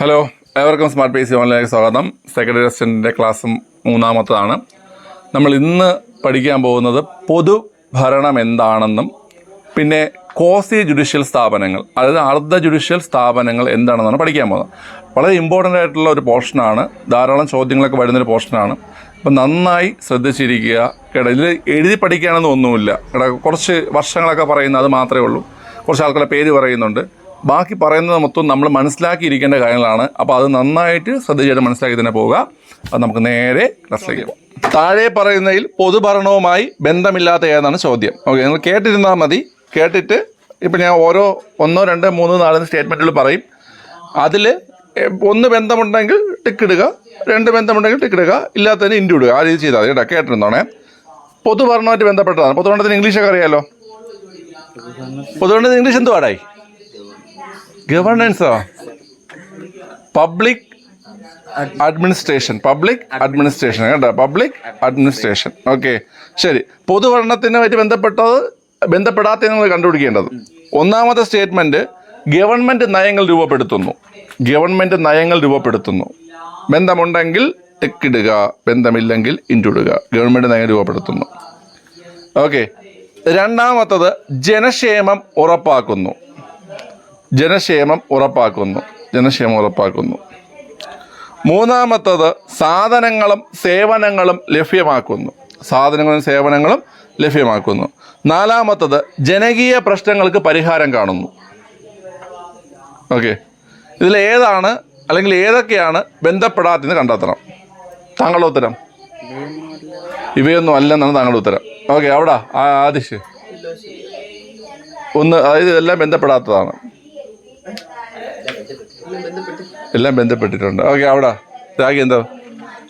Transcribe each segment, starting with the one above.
Hello ഏവർക്കും smart P C ഓൺലൈനിലേക്ക് സ്വാഗതം. സെക്രട്ടറി അസിസ്റ്റന്റിന്റെ ക്ലാസ് മൂന്നാമത്തതാണ്. നമ്മൾ ഇന്ന് പഠിക്കാൻ പോകുന്നത് പൊതുഭരണം എന്താണെന്നും പിന്നെ കോസി ജുഡീഷ്യൽ സ്ഥാപനങ്ങൾ അതായത് അർദ്ധ ജുഡീഷ്യൽ സ്ഥാപനങ്ങൾ എന്താണെന്നാണ് പഠിക്കാൻ പോകുന്നത്. വളരെ ഇമ്പോർട്ടന്റ് ആയിട്ടുള്ള ഒരു പോർഷനാണ് ധാരാളം ചോദ്യങ്ങളൊക്കെ വരുന്നൊരു പോർഷനാണ് അപ്പം നന്നായി ശ്രദ്ധിച്ചിരിക്കുക. കേട്ടോ ഇതിൽ എഴുതി പഠിക്കാനൊന്നും ഒന്നുമില്ല. കേട്ടോ കുറച്ച് വർഷങ്ങളൊക്കെ പറയുന്നത് അത് മാത്രമേ ഉള്ളൂ. കുറച്ച് ആൾക്കാരുടെ പേര് പറയുന്നുണ്ട്. ബാക്കി പറയുന്നത് മൊത്തം നമ്മൾ മനസ്സിലാക്കിയിരിക്കേണ്ട കാര്യങ്ങളാണ്. അപ്പോൾ അത് നന്നായിട്ട് ശ്രദ്ധിച്ചായിട്ട് മനസ്സിലാക്കി തന്നെ പോവുക. അത് നമുക്ക് നേരെ ക്ലാസ്സിലേക്ക് പോകാം. താഴെ പറയുന്നതിൽ പൊതുഭരണവുമായി ബന്ധമില്ലാത്ത ഏതാണ് ചോദ്യം? ഓക്കെ നിങ്ങൾ കേട്ടിരുന്നാൽ മതി. കേട്ടിട്ട് ഇപ്പം ഞാൻ ഓരോ ഒന്നോ രണ്ടോ മൂന്നോ നാലോ സ്റ്റേറ്റ്മെന്റുകൾ പറയും. അതിൽ ഒന്ന് ബന്ധമുണ്ടെങ്കിൽ ടിക്ക് ഇടുക രണ്ട് ബന്ധമുണ്ടെങ്കിൽ ടിക്ക് ഇടുക ഇല്ലാത്തതിന് ഇൻഡു ഇടുക. ആ രീതി ചെയ്താൽ മതി കേട്ടോ കേട്ടിരുന്നോണേ. പൊതുഭരണമായിട്ട് ബന്ധപ്പെട്ടതാണ്. പൊതുഭരണത്തിന് ഇംഗ്ലീഷൊക്കെ അറിയാലോ? പൊതുഭരണത്തിന് ഇംഗ്ലീഷ് എന്തുവാടായി ഗവർണൻസോ? പബ്ലിക് അഡ്മിനിസ്ട്രേഷൻ പബ്ലിക് അഡ്മിനിസ്ട്രേഷൻ കേട്ടോ പബ്ലിക് അഡ്മിനിസ്ട്രേഷൻ ഓക്കെ ശരി. പൊതുഭരണത്തിനുമായിട്ട് ബന്ധപ്പെട്ടത് ബന്ധപ്പെടാത്ത കണ്ടുപിടിക്കേണ്ടത്. ഒന്നാമത്തെ സ്റ്റേറ്റ്മെന്റ് ഗവൺമെന്റ് നയങ്ങൾ രൂപപ്പെടുത്തുന്നു. ഗവൺമെന്റ് നയങ്ങൾ രൂപപ്പെടുത്തുന്നു. ബന്ധമുണ്ടെങ്കിൽ ടെക്കിടുക ബന്ധമില്ലെങ്കിൽ ഇന്റുടുക ഗവൺമെന്റ് നയങ്ങൾ രൂപപ്പെടുത്തുന്നു. ഓക്കെ രണ്ടാമത്തത് ജനക്ഷേമം ഉറപ്പാക്കുന്നു. ജനക്ഷേമം ഉറപ്പാക്കുന്നു. ജനക്ഷേമം ഉറപ്പാക്കുന്നു. മൂന്നാമത്തത് സാധനങ്ങളും സേവനങ്ങളും ലഭ്യമാക്കുന്നു. സാധനങ്ങളും സേവനങ്ങളും ലഭ്യമാക്കുന്നു. നാലാമത്തത് ജനകീയ പ്രശ്നങ്ങൾക്ക് പരിഹാരം കാണുന്നു. ഓക്കെ. ഇതിൽ ഏതാണ് അല്ലെങ്കിൽ ഏതൊക്കെയാണ് ബന്ധപ്പെടാത്തെന്ന് കണ്ടെത്തണം. താങ്കളുടെ ഉത്തരം. ഇവയൊന്നും അല്ലെന്നാണ് താങ്കളുടെ ഉത്തരം. ഓക്കെ അവിടെ ആദിശ്. ഒന്ന് അതായത് ഇതെല്ലാം ബന്ധപ്പെടാത്തതാണ്. എല്ലാം ബന്ധപ്പെട്ടിട്ടുണ്ട്. ഓക്കെ അവിടെ. രാഗി എന്താ?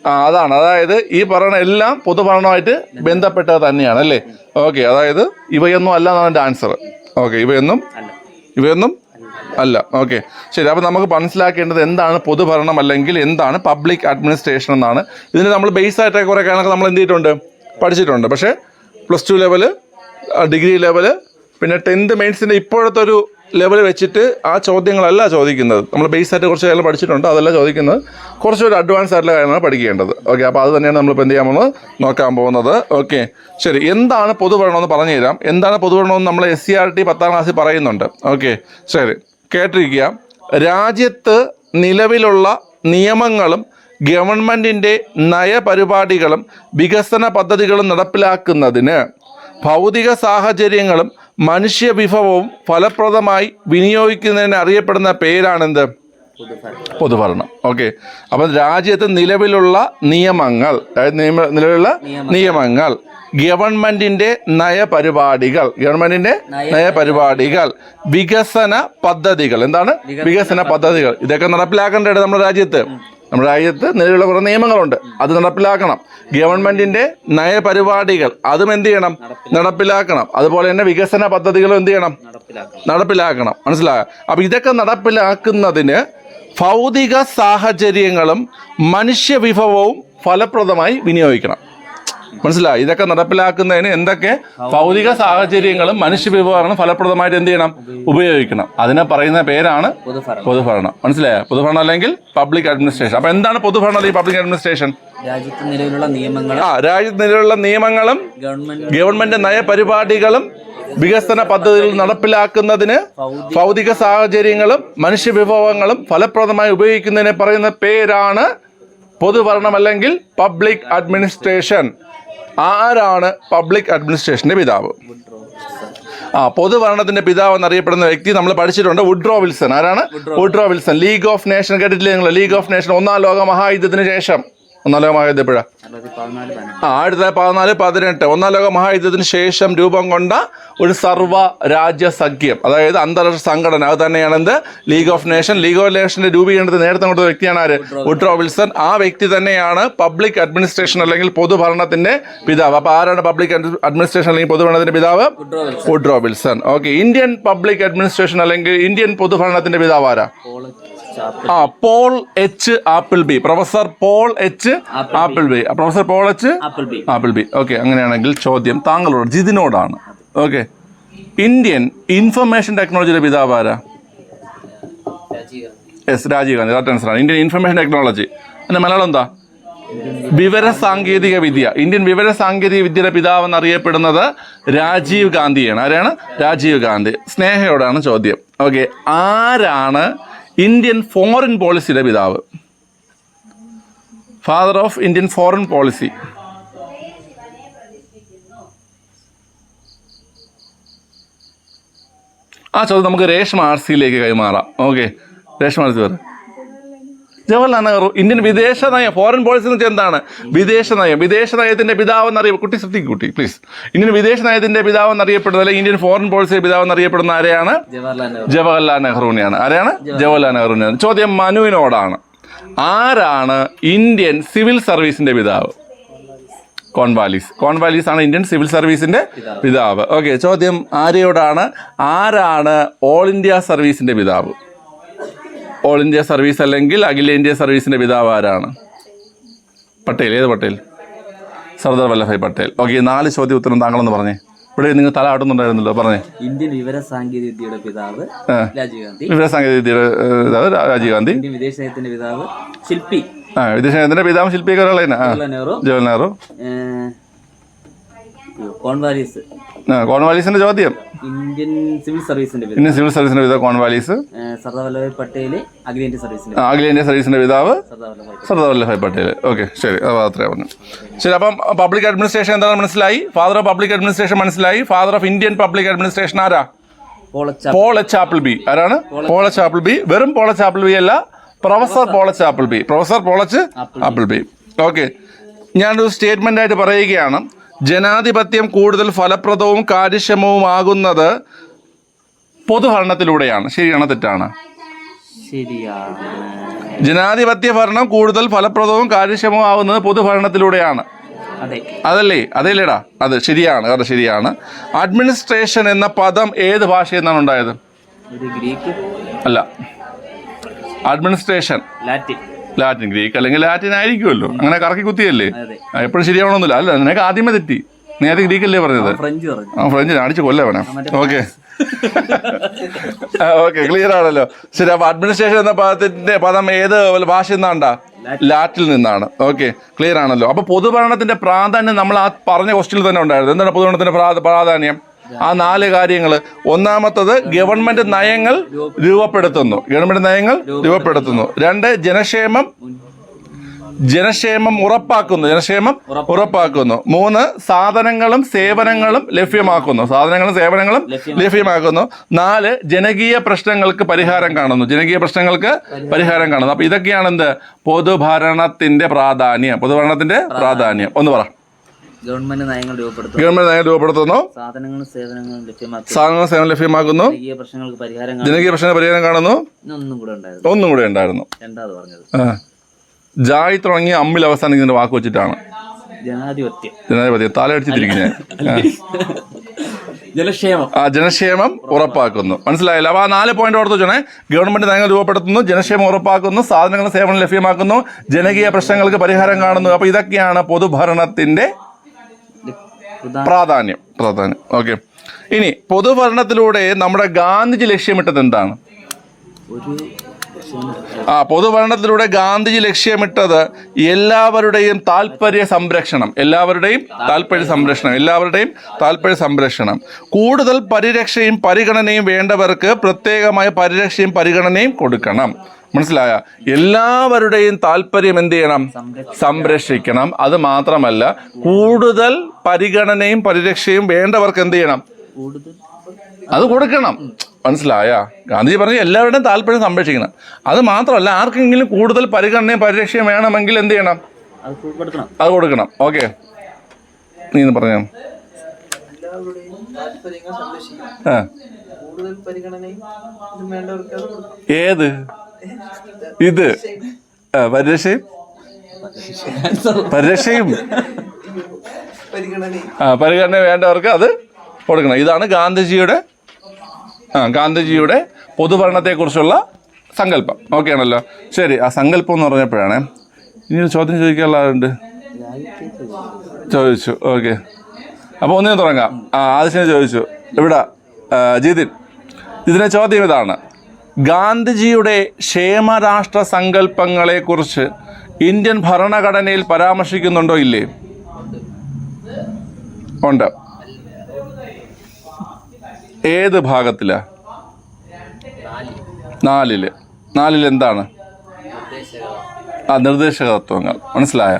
ആ അതാണ്. അതായത് ഈ പറയണ എല്ലാം പൊതുഭരണമായിട്ട് ബന്ധപ്പെട്ടത് തന്നെയാണ് അല്ലേ? ഓക്കെ അതായത് ഇവയൊന്നും അല്ല എന്നാണ് എന്റെ ആൻസർ ഓക്കെ ഇവയൊന്നും ഇവയൊന്നും അല്ല. ഓക്കെ ശരി. അപ്പോൾ നമുക്ക് മനസ്സിലാക്കേണ്ടത് എന്താണ് പൊതുഭരണം അല്ലെങ്കിൽ എന്താണ് പബ്ലിക് അഡ്മിനിസ്ട്രേഷൻ എന്നാണ്. ഇതിന് നമ്മൾ ബേസ് ആയിട്ട് കുറേ കാര്യങ്ങളൊക്കെ നമ്മൾ എന്ത് ചെയ്തിട്ടുണ്ട്? പഠിച്ചിട്ടുണ്ട്. പക്ഷേ plus two level degree level പിന്നെ ടെൻത്ത് മെയിൻസിന്റെ ഇപ്പോഴത്തെ ഒരു ലെവൽ വെച്ചിട്ട് ആ ചോദ്യങ്ങളല്ല ചോദിക്കുന്നത്. നമ്മൾ ബേസ് ആയിട്ട് കുറച്ച് കാര്യങ്ങൾ പഠിച്ചിട്ടുണ്ട് അതല്ല ചോദിക്കുന്നത്. കുറച്ചൊരു അഡ്വാൻസ് ആയിട്ടുള്ള കാര്യങ്ങളാണ് പഠിക്കേണ്ടത്. ഓക്കെ അപ്പോൾ അത് തന്നെയാണ് നമ്മളിപ്പോൾ എന്ത് ചെയ്യാമെന്ന് നോക്കാൻ പോകുന്നത്. ഓക്കെ ശരി. എന്താണ് പൊതുവരണം എന്ന് പറഞ്ഞു തരാം. എന്താണ് പൊതുഭരണം എന്ന് നമ്മൾ എസ് സി ആർ ടി പത്താം ക്ലാസ്സിൽ പറയുന്നുണ്ട്. ഓക്കെ ശരി. കേട്ടിരിക്കുക. രാജ്യത്ത് നിലവിലുള്ള നിയമങ്ങളും ഗവൺമെന്റിന്റെ നയപരിപാടികളും വികസന പദ്ധതികളും നടപ്പിലാക്കുന്നതിന് ഭൗതിക സാഹചര്യങ്ങളും മനുഷ്യ വിഭവവും ഫലപ്രദമായി വിനിയോഗിക്കുന്നതിന് അറിയപ്പെടുന്ന പേരാണെന്ത്? പൊതുഭരണം. ഓക്കെ. അപ്പം രാജ്യത്ത് നിലവിലുള്ള നിയമങ്ങൾ അതായത് നിയമ നിലവിലുള്ള നിയമങ്ങൾ. ഗവൺമെന്റിന്റെ നയപരിപാടികൾ ഗവൺമെന്റിന്റെ നയപരിപാടികൾ. വികസന പദ്ധതികൾ. എന്താണ്? വികസന പദ്ധതികൾ. ഇതൊക്കെ നടപ്പിലാക്കേണ്ടത് നമ്മുടെ രാജ്യത്ത്. നമ്മുടെ രാജ്യത്ത് നിലവിലുള്ള കുറേ നിയമങ്ങളുണ്ട്. അത് നടപ്പിലാക്കണം. ഗവൺമെന്റിന്റെ നയപരിപാടികൾ അതും എന്ത് ചെയ്യണം? നടപ്പിലാക്കണം. അതുപോലെ തന്നെ വികസന പദ്ധതികളും എന്ത് ചെയ്യണം? നടപ്പിലാക്കണം. മനസ്സിലായോ? അപ്പൊ ഇതൊക്കെ നടപ്പിലാക്കുന്നതിന് ഭൗതിക സാഹചര്യങ്ങളും മനുഷ്യവിഭവവും ഫലപ്രദമായി വിനിയോഗിക്കണം. മനസ്സിലായി? ഇതൊക്കെ നടപ്പിലാക്കുന്നതിന് എന്തൊക്കെ ഭൗതിക സാഹചര്യങ്ങളും മനുഷ്യ വിഭവങ്ങളും ഫലപ്രദമായിട്ട് എന്ത് ചെയ്യണം? ഉപയോഗിക്കണം. അതിനെ പറയുന്ന പേരാണ് പൊതുഭരണം. മനസ്സിലായ? പൊതുഭരണം അല്ലെങ്കിൽ പബ്ലിക് അഡ്മിനിസ്ട്രേഷൻ അപ്പൊ എന്താണ് പൊതുഭരണം അല്ലെങ്കിൽ പബ്ലിക് അഡ്മിനിസ്ട്രേഷൻ രാജ്യത്ത് നിലവിലുള്ള നിയമങ്ങളും ആ രാജ്യത്ത് നിലവിലുള്ള നിയമങ്ങളും ഗവൺമെന്റ് ഗവൺമെന്റ് നയപരിപാടികളും വികസന പദ്ധതികൾ നടപ്പിലാക്കുന്നതിന് ഭൗതിക സാഹചര്യങ്ങളും മനുഷ്യ വിഭവങ്ങളും ഫലപ്രദമായി ഉപയോഗിക്കുന്നതിനെ പറയുന്ന പേരാണ് പൊതുഭരണം അല്ലെങ്കിൽ പബ്ലിക് അഡ്മിനിസ്ട്രേഷൻ ആരാണ് പബ്ലിക് അഡ്മിനിസ്ട്രേഷന്റെ പിതാവ്? ആ പൊതുഭരണത്തിന്റെ പിതാവ് എന്നറിയപ്പെടുന്ന വ്യക്തി നമ്മൾ പഠിച്ചിട്ടുണ്ട് വുഡ്രോ വിൽസൺ. ആരാണ്? Woodrow Wilson. League of nation കേട്ടിട്ടില്ലേ നിങ്ങൾ? ലീഗ് ഓഫ് നേഷൻ ഒന്നാം ലോക മഹായുദ്ധത്തിന് ശേഷം. ഒന്നാം ലോക മഹായുദ്ധം എപ്പോഴാ അറുപത്തി പതിനാല് ആ ആയിരത്തി തൊള്ളായിരത്തി പതിനാല് പതിനെട്ട്. ഒന്നാം ലോക മഹായുദ്ധത്തിന് ശേഷം രൂപം കൊണ്ട ഒരു സർവ രാജ്യ സഖ്യം അതായത് അന്താരാഷ്ട്ര സംഘടന. അത് തന്നെയാണ് എന്ത്? League of nation league of നേഷന്റെ രൂപീകരണത്തിന് നേരത്തെ കൊടുത്ത വ്യക്തിയാണ് ആര്? ഉഡ്രോ വിൽസൺ ആ വ്യക്തി തന്നെയാണ് പബ്ലിക് അഡ്മിനിസ്ട്രേഷൻ അല്ലെങ്കിൽ പൊതുഭരണത്തിന്റെ പിതാവ്. അപ്പൊ ആരാണ് പബ്ലിക് അഡ്മിനിസ്ട്രേഷൻ അല്ലെങ്കിൽ പൊതുഭരണത്തിന്റെ പിതാവ്? Woodrow Wilson okay Indian public administration അല്ലെങ്കിൽ ഇന്ത്യൻ പൊതുഭരണത്തിന്റെ പിതാവ് ആരാ? ആ Paul H Appleby professor Paul H Appleby professor Paul H Appleby Appleby okay അങ്ങനെയാണെങ്കിൽ ചോദ്യം താങ്കളോട് ജിതിനോടാണ്. ഓക്കെ ഇന്ത്യൻ ഇൻഫർമേഷൻ ടെക്നോളജിയുടെ പിതാവ് ആരാ? Yes Rajiv Gandhi. Correct answer ആണ്. ഇന്ത്യൻ ഇൻഫർമേഷൻ ടെക്നോളജി അതിന്റെ മലയാളം എന്താ? വിവര സാങ്കേതിക വിദ്യ. ഇന്ത്യൻ വിവര സാങ്കേതിക വിദ്യയുടെ പിതാവ് എന്നറിയപ്പെടുന്നത് രാജീവ് ഗാന്ധിയാണ്. ആരാണ്? രാജീവ് ഗാന്ധി. സ്നേഹയോടാണ് ചോദ്യം. ഓക്കെ ആരാണ് ഇന്ത്യൻ ഫോറിൻ പോളിസിയുടെ പിതാവ്. Father of Indian foreign policy ആ ചോദ്യം നമുക്ക് രേഷ്മ ആർ സിയിലേക്ക് കൈമാറാം. ഓക്കെ രേഷ്മ ആർ സി പറ. ജവഹർലാൽ നെഹ്റു ഇന്ത്യൻ വിദേശ നയം ഫോറിൻ പോളിസി എന്ന് വെച്ചാൽ എന്താണ്? വിദേശ നയം. വിദേശ നയത്തിന്റെ പിതാവ് എന്നറിയ കുട്ടി ശ്രദ്ധിക്കും കുട്ടി പ്ലീസ് ഇന്ത്യൻ വിദേശ നയത്തിന്റെ പിതാവ് എന്നറിയപ്പെടുന്നത് അല്ലെങ്കിൽ ഇന്ത്യൻ ഫോറിൻ പോളിസിയുടെ പിതാവ് എന്നറിയപ്പെടുന്ന ആരെയാണ്? ജവഹർലാൽ നെഹ്റുവിനെയാണ്. ആരെയാണ്? ജവഹർലാൽ. നെഹ്റുവിനെയാണ്. ചോദ്യം മനുവിനോടാണ്. ആരാണ് ഇന്ത്യൻ സിവിൽ സർവീസിന്റെ പിതാവ്? കോൺവാലിസ്. കോൺവാലിസ് ആണ് ഇന്ത്യൻ സിവിൽ സർവീസിന്റെ പിതാവ്. ഓക്കെ ചോദ്യം ആരെയോടാണ് ആരാണ് ഓൾ ഇന്ത്യ സർവീസിന്റെ പിതാവ്? ഓൾ ഇന്ത്യ സർവീസ് അല്ലെങ്കിൽ അഖിലേന്ത്യാ സർവീസിന്റെ പിതാവ് ആരാണ്? പട്ടേൽ. ഏത് പട്ടേൽ? സർദാർ വല്ലഭായ് പട്ടേൽ. ഓക്കെ നാല് ചോദ്യ ഉത്തരം താങ്കളെന്ന് പറഞ്ഞേ. ഇവിടെ നിങ്ങൾ തല ആട്ടുന്നുണ്ടായിരുന്നല്ലോ പറഞ്ഞേ. ഇന്ത്യൻ വിവര സാങ്കേതിക വിദ്യയുടെ പിതാവ് രാജീവ് ഗാന്ധി. വിവര സാങ്കേതിക വിദ്യയുടെ ഏഹ്, പിതാവ് രാജീവ് ഗാന്ധി. ഇന്ത്യൻ വിദേശ നയത്തിന്റെ പിതാവ് ശില്പി. ആ വിദേശ നയത്തിന്റെ പിതാവ് ശില്പി ഒരാളെ നെഹ്റു. ജവഹർലാൽ നെഹ്റു. കോൺവാലിസ്. കോൺവാലീസിന്റെ ചോദ്യം. ഇന്ത്യൻ സിവിൽ സർവീസിന്റെ പിതാവ്. ഇന്ത്യൻ സിവിൽ സർവീസിന്റെ പിതാവ് കോൺവാലീസ്. സർദാർ വല്ലഭായ് പട്ടേൽ അഖിലേന്ത്യാ സർവീസിന്റെ സർവീസിന്റെ പിതാവ് സർദാർ വല്ലഭായ് പട്ടേൽ ഓക്കെ ശരി അത് മാത്രമേ പറഞ്ഞു ശരി അപ്പം പബ്ലിക് അഡ്മിനിസ്ട്രേഷൻ എന്താണ് മനസ്സിലായി? ഫാദർ ഓഫ് പബ്ലിക് അഡ്മിനിസ്ട്രേഷൻ മനസ്സിലായി. Father of Indian public administration ആരാ? Paul Paul H apple B. ആരാണ്? പോള എച്ച് ആപ്പിൾ ബി. വെറും പോള എച്ച് ആപ്പിൾ ബി അല്ല professor Paul H Appleby. Professor Paul H Appleby. Okay. ഞാനൊരു statement ആയിട്ട് പറയുകയാണ്. ജനാധിപത്യം കൂടുതൽ ഫലപ്രദവും കാര്യക്ഷമവും കാര്യക്ഷമവുമാകുന്നത് പൊതുഭരണത്തിലൂടെയാണ്. ശരിയാണോ തെറ്റാണ്? ജനാധിപത്യ ഭരണം കൂടുതൽ ഫലപ്രദവും കാര്യക്ഷമവും ആകുന്നത് പൊതുഭരണത്തിലൂടെയാണ്. അതെ. അതല്ലേ? അതല്ലേടാ? അത് ശരിയാണ്. അത് ശരിയാണ്. അഡ്മിനിസ്ട്രേഷൻ എന്ന പദം ഏത് ഭാഷയിൽ നിന്നാണ് ഉണ്ടായത്? അല്ല. അഡ്മിനിസ്ട്രേഷൻ. ലാറ്റിൻ. ലാറ്റിൻ ഗ്രീക്ക് അല്ലെങ്കിൽ ലാറ്റിൻ ആയിരിക്കുമല്ലോ. അങ്ങനെ കറക്കി കുത്തിയല്ലേ? എപ്പോഴും ശരിയാവണമെന്നില്ല. അല്ല നിനക്ക് ആദ്യമേ തെറ്റി. നേരത്തെ ഗ്രീക്ക് അല്ലേ പറഞ്ഞത്? ആ ഫ്രഞ്ച് അടിച്ച് കൊല്ല വേണം ഓക്കെ ഓക്കെ ക്ലിയർ ആണല്ലോ. ശരി അപ്പൊ അഡ്മിനിസ്ട്രേഷൻ എന്ന പദത്തിന്റെ പദം ഏത് ഭാഷ നിന്നാണ്ടാ? ലാറ്റിൽ നിന്നാണ്. ഓക്കെ ക്ലിയർ ആണല്ലോ. അപ്പൊ പൊതുഭരണത്തിന്റെ പ്രാധാന്യം നമ്മൾ ആ പറഞ്ഞ ക്വസ്റ്റിൽ തന്നെ ഉണ്ടായിരുന്നു. എന്താണ് പൊതുഭരണത്തിന്റെ പ്രാ- പ്രാധാന്യം? ആ നാല് കാര്യങ്ങൾ. ഒന്നാമത്തത് ഗവൺമെന്റ് നയങ്ങൾ രൂപപ്പെടുത്തുന്നു. ഗവൺമെന്റ് നയങ്ങൾ രൂപപ്പെടുത്തുന്നു. രണ്ട് ജനക്ഷേമം ജനക്ഷേമം ഉറപ്പാക്കുന്നു. ജനക്ഷേമം ഉറപ്പാക്കുന്നു. മൂന്ന് സാധനങ്ങളും സേവനങ്ങളും ലഭ്യമാക്കുന്നു. സാധനങ്ങളും സേവനങ്ങളും ലഭ്യമാക്കുന്നു. നാല് ജനകീയ പ്രശ്നങ്ങൾക്ക് പരിഹാരം കാണുന്നു. ജനകീയ പ്രശ്നങ്ങൾക്ക് പരിഹാരം. കാണുന്നു. അപ്പൊ ഇതൊക്കെയാണ് എന്ത്? പൊതുഭരണത്തിന്റെ പ്രാധാന്യം. പൊതുഭരണത്തിന്റെ പ്രാധാന്യം. ഒന്ന് പറ. ഗവൺമെന്റ് നയങ്ങൾ രൂപപ്പെടുത്തുന്നു. ഗവൺമെന്റ് നയം രൂപപ്പെടുത്തുന്നു. സാധനങ്ങളും സേവനങ്ങളും ലഭ്യമാക്കുന്നു. സാധനങ്ങളും സേവനം ലഭ്യമാക്കുന്നു. ജനകീയ പ്രശ്നങ്ങൾക്ക് പരിഹാരം ജനകീയ പരിഹാരം കാണുന്നു. ഒന്നും കൂടെ ഉണ്ടായിരുന്നു. ഒന്നും കൂടെ ഉണ്ടായിരുന്നു. രണ്ടാമത് പറഞ്ഞത്. ജായി തുടങ്ങി അമ്മിൽ അവസാനിക്കുന്ന വാക്ക് വെച്ചിട്ടാണ്. ജനാധിപത്യം ജനാധിപത്യം തലയടിച്ചിട്ടിരിക്കും ഞാൻ. ജനക്ഷേമം. ആ ജനക്ഷേമം ഉറപ്പാക്കുന്നു. മനസ്സിലായല്ലോ? അപ്പോൾ ആ നാല് പോയിന്റ് ഓർത്ത് വെച്ചോണേ. ഗവൺമെന്റ് നയങ്ങൾ രൂപപ്പെടുത്തുന്നു ജനക്ഷേമം ഉറപ്പാക്കുന്നു സാധനങ്ങളും സേവനം ലഭ്യമാക്കുന്നു ജനകീയ പ്രശ്നങ്ങൾക്ക് പരിഹാരം കാണുന്നു. അപ്പോൾ ഇതൊക്കെയാണ് പൊതുഭരണത്തിന്റെ പ്രാധാന്യം പ്രാധാന്യം. ഓക്കെ. ഇനി പൊതുഭരണത്തിലൂടെ നമ്മുടെ ഗാന്ധിജി ലക്ഷ്യമിട്ടത് എന്താണ്? ആ പൊതുഭരണത്തിലൂടെ ഗാന്ധിജി ലക്ഷ്യമിട്ടത് എല്ലാവരുടെയും താല്പര്യ സംരക്ഷണം. എല്ലാവരുടെയും താല്പര്യ സംരക്ഷണം. എല്ലാവരുടെയും താല്പര്യ സംരക്ഷണം. കൂടുതൽ പരിരക്ഷയും പരിഗണനയും വേണ്ടവർക്ക് പ്രത്യേകമായ പരിരക്ഷയും പരിഗണനയും കൊടുക്കണം. മനസ്സിലായ? എല്ലാവരുടെയും താല്പര്യം എന്ത് ചെയ്യണം? സംരക്ഷിക്കണം. അത് മാത്രമല്ല കൂടുതൽ പരിഗണനയും പരിരക്ഷയും വേണ്ടവർക്ക് എന്ത് ചെയ്യണം? അത് കൊടുക്കണം. മനസ്സിലായ? ഗാന്ധിജി പറഞ്ഞു എല്ലാവരുടെയും താല്പര്യം സംരക്ഷിക്കണം. അത് മാത്രമല്ല ആർക്കെങ്കിലും കൂടുതൽ പരിഗണനയും പരിരക്ഷയും വേണമെങ്കിൽ എന്ത് ചെയ്യണം? അത് കൊടുക്കണം. ഓക്കെ. നീ പറഞ്ഞോ. ഏത്? ഇത്. പരിരക്ഷയും? പരിരക്ഷയും. ആ പരിഗണന വേണ്ടവർക്ക് അത് കൊടുക്കണം. ഇതാണ് ഗാന്ധിജിയുടെ ആ ഗാന്ധിജിയുടെ പൊതുഭരണത്തെക്കുറിച്ചുള്ള സങ്കല്പം. ഓക്കെ ആണല്ലോ. ശരി ആ സങ്കല്പം എന്ന് പറഞ്ഞപ്പോഴാണ് ഇനി ഒരു ചോദ്യം ചോദിക്കാനുള്ള ആളുണ്ട്? ചോദിച്ചു. ഓക്കെ അപ്പോൾ ഒന്നിനും തുടങ്ങാം. ആ ആദിശനെ ചോദിച്ചു. ഇവിടെ ജിതിൻ. ഇതിന്റെ ചോദ്യം ഇതാണ്. ഗാന്ധിജിയുടെ ക്ഷേമരാഷ്ട്ര സങ്കല്പങ്ങളെക്കുറിച്ച് ഇന്ത്യൻ ഭരണഘടനയിൽ പരാമർശിക്കുന്നുണ്ടോ ഇല്ലേ? ഉണ്ട്? ഏത് ഭാഗത്തിലാ? നാലിൽ. നാലിൽ എന്താണ്? ആ നിർദ്ദേശക തത്വങ്ങൾ. മനസ്സിലായ?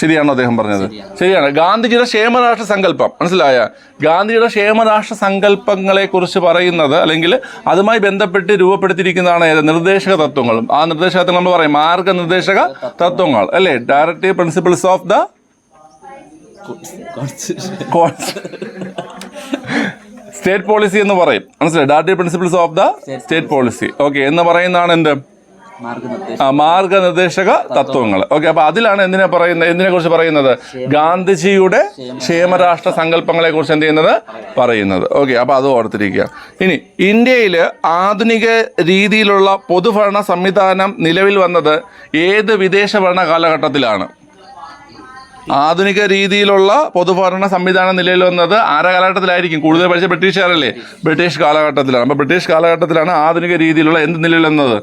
ശരിയാണോ അദ്ദേഹം പറഞ്ഞത്? ശരിയാണ്. ഗാന്ധിജിയുടെ ക്ഷേമരാഷ്ട്ര സങ്കല്പം. മനസ്സിലായ? ഗാന്ധിജിയുടെ ക്ഷേമരാഷ്ട്ര സങ്കല്പങ്ങളെ കുറിച്ച് പറയുന്നത് അല്ലെങ്കിൽ അതുമായി ബന്ധപ്പെട്ട് രൂപപ്പെടുത്തിയിരിക്കുന്നതാണ് ഏത്? നിർദ്ദേശക തത്വങ്ങളും. ആ നിർദ്ദേശക തത്വങ്ങൾ നമ്മൾ പറയും. മാർഗനിർദ്ദേശക തത്വങ്ങൾ. അല്ലേ? Directive principles of the state policy എന്ന് പറയും. മനസ്സിലായി? Directive principles of the state policy okay എന്ന് പറയുന്നതാണ് എന്ത്? മാർഗനിർദ്ദേശക തത്വങ്ങൾ. ഓക്കെ അപ്പൊ അതിലാണ് എന്തിനെ പറയുന്നത് എന്തിനെ കുറിച്ച് പറയുന്നത് ഗാന്ധിജിയുടെ ക്ഷേമരാഷ്ട്ര സങ്കല്പങ്ങളെ കുറിച്ച് എന്ത് ചെയ്യുന്നത്? പറയുന്നത്. ഓക്കെ അപ്പൊ അത് ഓർത്തിരിക്കുക. ഇനി ഇന്ത്യയിൽ ആധുനിക രീതിയിലുള്ള പൊതുഭരണ സംവിധാനം നിലവിൽ വന്നത് ഏത് വിദേശ ഭരണ കാലഘട്ടത്തിലാണ് ആധുനിക രീതിയിലുള്ള പൊതുഭരണ സംവിധാനം നിലയിൽ വന്നത് ആര കാലഘട്ടത്തിലായിരിക്കും? കൂടുതൽ പഠിച്ച ബ്രിട്ടീഷുകാരല്ലേ? ബ്രിട്ടീഷ് കാലഘട്ടത്തിലാണ്. അപ്പോൾ ബ്രിട്ടീഷ് കാലഘട്ടത്തിലാണ് ആധുനിക രീതിയിലുള്ള എന്ത് നിലയിൽ വന്നത്?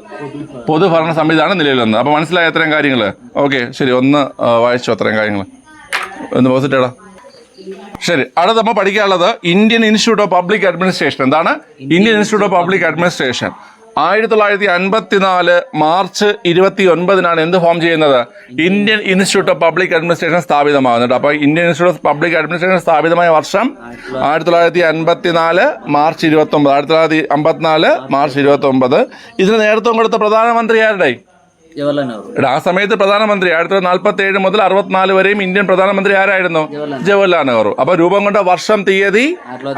പൊതുഭരണ സംവിധാനം നിലയിൽ വന്നത്. അപ്പോൾ മനസ്സിലായ അത്രയും കാര്യങ്ങൾ ഓക്കെ ശരി ഒന്ന് വായിച്ചോ അത്രയും കാര്യങ്ങൾ ഒന്ന് പോസിറ്റേടാ ശരി അടുത്ത നമ്മൾ പഠിക്കാനുള്ളത് Indian institute of public administration. എന്താണ്? Indian institute of public administration. ആയിരത്തി തൊള്ളായിരത്തി അൻപത്തിനാല് മാർച്ച് ഇരുപത്തി ഒൻപതിനാണ് എന്ത് ഫോം ചെയ്യുന്നത്? Indian institute of public administration സ്ഥാപിതമാകുന്നുണ്ട് അപ്പോൾ Indian institute of public administration സ്ഥാപിതമായ വർഷം ആയിരത്തി തൊള്ളായിരത്തി അൻപത്തിനാല് മാർച്ച് ഇരുപത്തി ഒമ്പത് ആയിരത്തി തൊള്ളായിരത്തി അമ്പത്തിനാല് മാർച്ച് ഇരുപത്തി ഒമ്പത് ഇതിന് നേതൃത്വം കൊടുത്ത പ്രധാനമന്ത്രി ആരുടെ? ജവഹർലാൽ നെഹ്റു. എടാ, ആ സമയത്ത് പ്രധാനമന്ത്രി ആയിരത്തി തൊള്ളായിരത്തി നാൽപ്പത്തി ഏഴ് മുതൽ അറുപത്തിനാല് വരെയും ഇന്ത്യൻ പ്രധാനമന്ത്രി ആരായിരുന്നു? ജവഹർലാൽ നെഹ്റു. അപ്പൊ രൂപം കൊണ്ട വർഷം തീയതി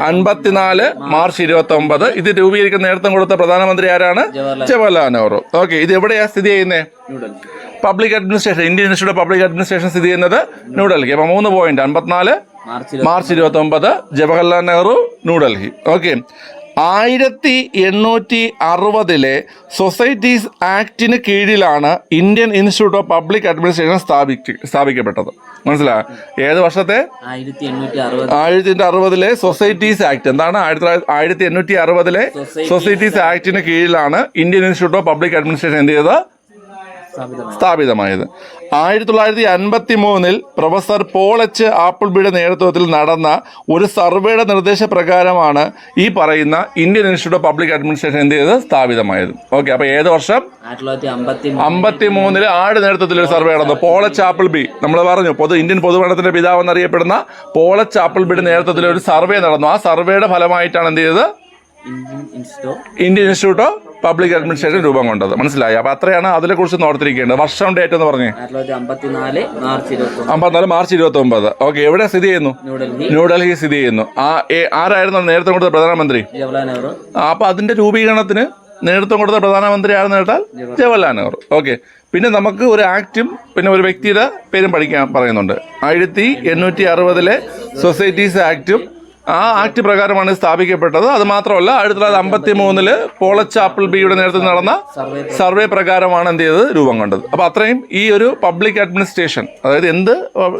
അൻപത്തിനാല് മാർച്ച്. ഇരുപത്തി ഒമ്പത് ഇത് രൂപീകരിക്കുന്ന നേതൃത്വം കൊടുത്ത പ്രധാനമന്ത്രി ആരാണ്? ജവഹർലാൽ നെഹ്റു. ഓക്കെ ഇത് എവിടെയാ സ്ഥിതി ചെയ്യുന്നത് public administration Indian institute of public administration സ്ഥിതി ചെയ്യുന്നത് ന്യൂഡൽഹി അപ്പൊ മൂന്ന് പോയിന്റ് അൻപത്തിനാല് മാർച്ച് ഇരുപത്തി ഒമ്പത് ജവഹർലാൽ നെഹ്റു ന്യൂഡൽഹി ഓക്കെ. ആയിരത്തി എണ്ണൂറ്റി അറുപതിലെ സൊസൈറ്റീസ് ആക്ടിന് കീഴിലാണ് Indian institute of public administration സ്ഥാപിക്ക സ്ഥാപിക്കപ്പെട്ടത്. മനസ്സിലായോ? ഏത് വർഷത്തെ? ആയിരത്തി അറുപതിലെ സൊസൈറ്റീസ് ആക്ട്. എന്താണ് ആയിരത്തി ആയിരത്തി എണ്ണൂറ്റി അറുപതിലെ സൊസൈറ്റീസ് ആക്ടിന് കീഴിലാണ് Indian institute of public administration എന്ത് ചെയ്തത്? സ്ഥാപിതമായത്. ആയിരത്തി തൊള്ളായിരത്തി അൻപത്തി മൂന്നിൽ പ്രൊഫസർ പോളച്ച് ആപ്പിൾബിയുടെ നേതൃത്വത്തിൽ നടന്ന ഒരു സർവേയുടെ നിർദ്ദേശപ്രകാരമാണ് ഈ പറയുന്ന Indian institute of public administration എന്ത് ചെയ്തത്? സ്ഥാപിതമായത്. ഓക്കെ അപ്പോൾ ഏത് വർഷം? അമ്പത്തി മൂന്നിൽ ആട് നേതൃത്വത്തിൽ ഒരു സർവേ നടന്നു? പോളച്ച് ആപ്പിൾ ബി നമ്മൾ പറഞ്ഞു പൊതു ഇന്ത്യൻ പൊതുഭരണത്തിന്റെ പിതാവ് എന്നറിയപ്പെടുന്ന പോളച്ച് ആപ്പിൾ ബിയുടെ നേതൃത്വത്തിൽ ഒരു സർവേ നടന്നു. ആ സർവേയുടെ ഫലമായിട്ടാണ് എന്ത് ചെയ്തത്? Indian institute of public administration രൂപം കൊണ്ടത്. മനസ്സിലായി? അപ്പൊ അത്രയാണ് അതിനെ കുറിച്ച് ഓർത്തിരിക്കേണ്ടത്. വർഷം ഡേറ്റ് എന്ന് പറഞ്ഞേ? അമ്പത്തിനാല് മാർച്ച് ഇരുപത്തി ഒമ്പത് ഓക്കെ എവിടെ സ്ഥിതി ചെയ്യുന്നു? ന്യൂഡൽഹി. സ്ഥിതി ചെയ്യുന്നു. ആ ആരായിരുന്നു നേരത്തെ കൊടുത്ത പ്രധാനമന്ത്രി? അപ്പൊ അതിന്റെ രൂപീകരണത്തിന് നേതൃത്വം കൊടുത്ത പ്രധാനമന്ത്രി ആരെന്ന് കേട്ടാൽ? ജവഹർലാൽ നെഹ്റു. ഓക്കെ. പിന്നെ നമുക്ക് ഒരു ആക്റ്റും പിന്നെ ഒരു വ്യക്തിയുടെ പേരും പഠിക്കാൻ പറയുന്നുണ്ട്. ആയിരത്തി എണ്ണൂറ്റി അറുപതിലെ സൊസൈറ്റീസ് ആക്റ്റും ആ ആക്ട് പ്രകാരമാണ് സ്ഥാപിക്കപ്പെട്ടത്. അത് മാത്രമല്ല ആയിരത്തി തൊള്ളായിരത്തി അമ്പത്തി മൂന്നിൽ പോളച്ചാപ്പിൾ ബിയുടെ നേതൃത്വത്തിൽ നടന്ന സർവേ സർവേ പ്രകാരമാണ് എന്ത് ചെയ്തത്? രൂപം കണ്ടത്. അപ്പോൾ അത്രയും ഈ ഒരു പബ്ലിക് അഡ്മിനിസ്ട്രേഷൻ അതായത് എന്ത്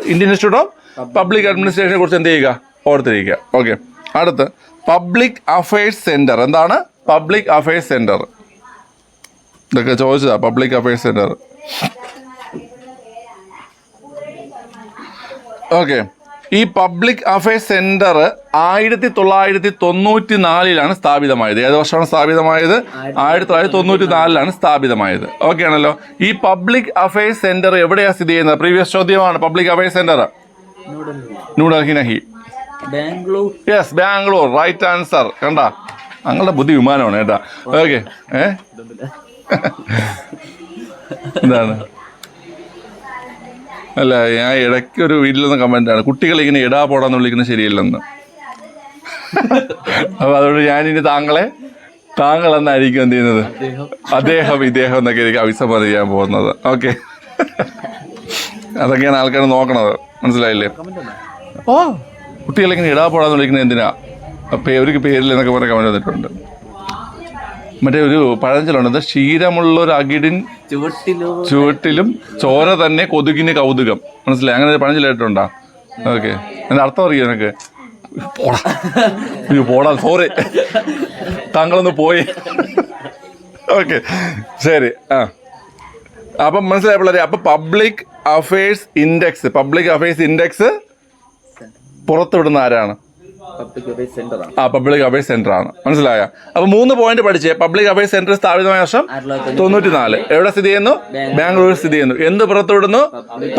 ഇന്ത്യൻ ഇൻസ്റ്റിറ്റ്യൂട്ട് ഓഫ് പബ്ലിക് അഡ്മിനിസ്ട്രേഷനെ കുറിച്ച് എന്ത് ചെയ്യുക? ഓർത്തിരിക്കുക. ഓക്കെ. അടുത്ത് പബ്ലിക് അഫയേഴ്സ് സെന്റർ. എന്താണ്? Public affairs centre. ഇതൊക്കെ ചോദിച്ചതാ പബ്ലിക് അഫയേഴ്സ് സെന്റർ. ഓക്കെ. ഈ പബ്ലിക് അഫയേഴ്സ് സെന്റർ ആയിരത്തി തൊള്ളായിരത്തി തൊണ്ണൂറ്റി നാലിലാണ് സ്ഥാപിതമായത്. ഏത് വർഷമാണ് സ്ഥാപിതമായത്. ആയിരത്തി തൊള്ളായിരത്തി തൊണ്ണൂറ്റി നാലിലാണ് സ്ഥാപിതമായത്. ഓക്കെ ആണല്ലോ. ഈ പബ്ലിക് അഫയേഴ്സ് സെന്റർ എവിടെയാണ് സ്ഥിതി ചെയ്യുന്നത്? പ്രീവിയസ് ചോദ്യമാണ്. Public affairs centre? New Delhi New Delhi നഹി. Bangalore. Yes Bangalore. Right answer കണ്ട? ഞങ്ങളുടെ ബുദ്ധി വിമാനമാണ് കേട്ടാ. ഓക്കെ ഏ? എന്താണ്? അല്ല ഞാൻ ഇടയ്ക്ക് ഒരു വീട്ടിൽ നിന്ന് കമന്റ് ആണ്. കുട്ടികൾ ഇങ്ങനെ ഇടാ പോടാന്ന് വിളിക്കുന്നത് ശരിയല്ലെന്ന്. അപ്പൊ അതുകൊണ്ട് ഞാനിനി താങ്കളെ താങ്കൾ എന്നായിരിക്കും എന്ത് ചെയ്യുന്നത്? അദ്ദേഹം. ഇദ്ദേഹം എന്നൊക്കെ ആയിരിക്കും അഭിസംബോധന ചെയ്യാൻ പോകുന്നത്. ഓക്കെ. അതൊക്കെയാണ് ആൾക്കാർ നോക്കണത്. മനസ്സിലായില്ലേ? ഓ കുട്ടികളിങ്ങനെ ഇടാ പോടാന്ന് വിളിക്കുന്നത് എന്തിനാ? അപ്പൊ അവർക്ക് പേരിൽ എന്നൊക്കെ പറഞ്ഞ കമന്റ് വന്നിട്ടുണ്ട്. മറ്റേ ഒരു പഴഞ്ചൊല്ലുണ്ട്. ക്ഷീരമുള്ള ഒരു അകിടിൻ ചുവട്ടിലോ ചോര തന്നെ കൊതുകിന് കൗതുകം. മനസ്സിലായി? അങ്ങനെ ഒരു പഴഞ്ചൊല്ലായിട്ടുണ്ടോ ഓക്കെ. എന്റെ അർത്ഥം അറിയോ എനിക്ക് പോടാ. അയ്യോ, പോടാ. സോറി. താങ്കളൊന്ന് പോയി. ഓക്കെ. ശരി. ആ. അപ്പം മനസ്സിലായ പിള്ളേരെ. അപ്പം public affairs index. Public affairs index പുറത്തുവിടുന്ന ആരാണ്? പബ്ലിക് അഫയേഴ്സ് സെന്റർ ആണ്. ആ പബ്ലിക് അഫയേഴ്സ് സെന്റർ ആണ്. മനസ്സിലായ? അപ്പൊ മൂന്ന് പോയിന്റ് പഠിച്ച്. പബ്ലിക് അഫയേഴ്സ് സെന്റർ സ്ഥാപിതമായ വർഷം തൊണ്ണൂറ്റി നാല് എവിടെ സ്ഥിതി ചെയ്യുന്നു? ബാംഗ്ലൂർ സ്ഥിതി ചെയ്യുന്നു. എന്ത് പുറത്തുവിടുന്നു?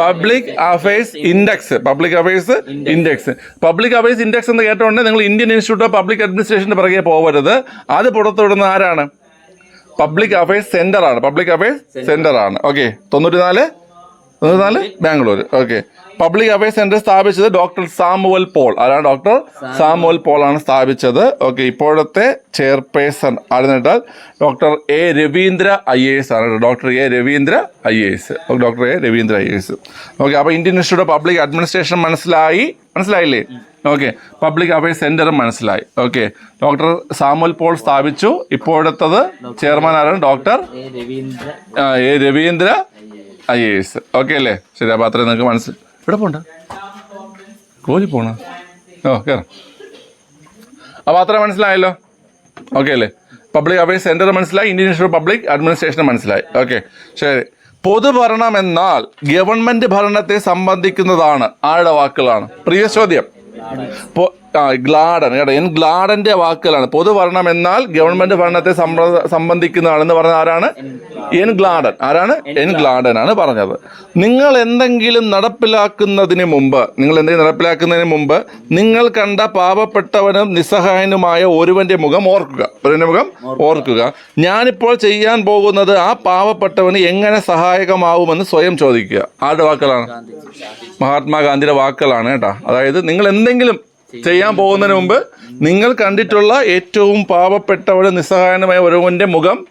Public affairs index public affairs index public affairs index എന്ന് കേട്ടോണ്ട് നിങ്ങൾ ഇന്ത്യൻ ഇൻസ്റ്റിറ്റ്യൂട്ട് ഓഫ് പബ്ലിക് അഡ്മിനിസ്ട്രേഷന്റെ പുറകെ പോകരുത് അത് പുറത്തുവിടുന്ന ആരാണ്? പബ്ലിക് അഫയേഴ്സ് സെന്റർ ആണ്. പബ്ലിക് അഫയേഴ്സ് സെന്റർ ആണ്. ഓക്കെ തൊണ്ണൂറ്റി നാല് തൊണ്ണൂറ്റി നാല് Bangalore okay public affairs centre സ്ഥാപിച്ചത് ഡോക്ടർ സാമുവൽ പോൾ. ആരാണ് ഡോക്ടർ സാമുവൽ. പോൾ ആണ് സ്ഥാപിച്ചത്. ഓക്കെ ഇപ്പോഴത്തെ chairperson ആരെന്നിട്ടാൽ doctor A Ravindra I A S ആണ് doctor A Ravindra I A S. Doctor A Ravindra I A S. Okay അപ്പോൾ Indian Institute of Public Administration മനസ്സിലായി? മനസ്സിലായില്ലേ? Okay public affairs സെന്ററും മനസ്സിലായി. Okay doctor Samuel Paul സ്ഥാപിച്ചു. ഇപ്പോഴത്തത് chairman ആരാണ്? Doctor A Ravindra I A S. Okay അല്ലേ? ശരി അപ്പോൾ അത്രയും നിങ്ങൾക്ക് മനസ്സിൽ ഇവിടെ പോണ്ട. കോലി പോണ? ഓ കയറാം അപ്പോൾ അത്ര മനസ്സിലായല്ലോ? ഓക്കെ അല്ലേ? പബ്ലിക് അഫയേഴ്സ് സെന്റർ മനസ്സിലായി ഇന്ത്യൻ ഇൻസ്റ്റിറ്റ്യൂട്ട് പബ്ലിക് അഡ്മിനിസ്ട്രേഷൻ മനസ്സിലായി. ഓക്കെ ശരി. പൊതുഭരണം എന്നാൽ ഗവൺമെന്റ് ഭരണത്തെ സംബന്ധിക്കുന്നതാണ് ആരുടെ വാക്കുകളാണ്? പ്രിയ ചോദ്യം. ആ ഗ്ലാഡൻ കേട്ടോ. എൻ ഗ്ലാഡന്റെ വാക്കുകളാണ്. പൊതുഭരണം എന്നാൽ ഗവൺമെന്റ് ഭരണത്തെ സംബ- സംബന്ധിക്കുന്നതാണെന്ന് പറഞ്ഞ ആരാണ്? N Gladden. ആരാണ്? N Gladden. ആണ് പറഞ്ഞത്. നിങ്ങൾ എന്തെങ്കിലും നടപ്പിലാക്കുന്നതിന് മുമ്പ് നിങ്ങൾ എന്തെങ്കിലും നടപ്പിലാക്കുന്നതിന് മുമ്പ് നിങ്ങൾ കണ്ട പാവപ്പെട്ടവനും നിസ്സഹായനുമായ ഒരുവന്റെ മുഖം ഓർക്കുക. ഒരുവന്റെ മുഖം ഓർക്കുക. ഞാനിപ്പോൾ ചെയ്യാൻ പോകുന്നത് ആ പാവപ്പെട്ടവന് എങ്ങനെ സഹായകമാവുമെന്ന് സ്വയം ചോദിക്കുക. ആരുടെ വാക്കുകളാണ്? മഹാത്മാഗാന്ധിയുടെ വാക്കുകളാണ് കേട്ടോ. അതായത് നിങ്ങൾ എന്തെങ്കിലും ചെയ്യാൻ പോകുന്നതിന് മുമ്പ് നിങ്ങൾ കണ്ടിട്ടുള്ള ഏറ്റവും പാവപ്പെട്ടവരും നിസ്സഹായനുമായ ഒരുവന്റെ മുഖം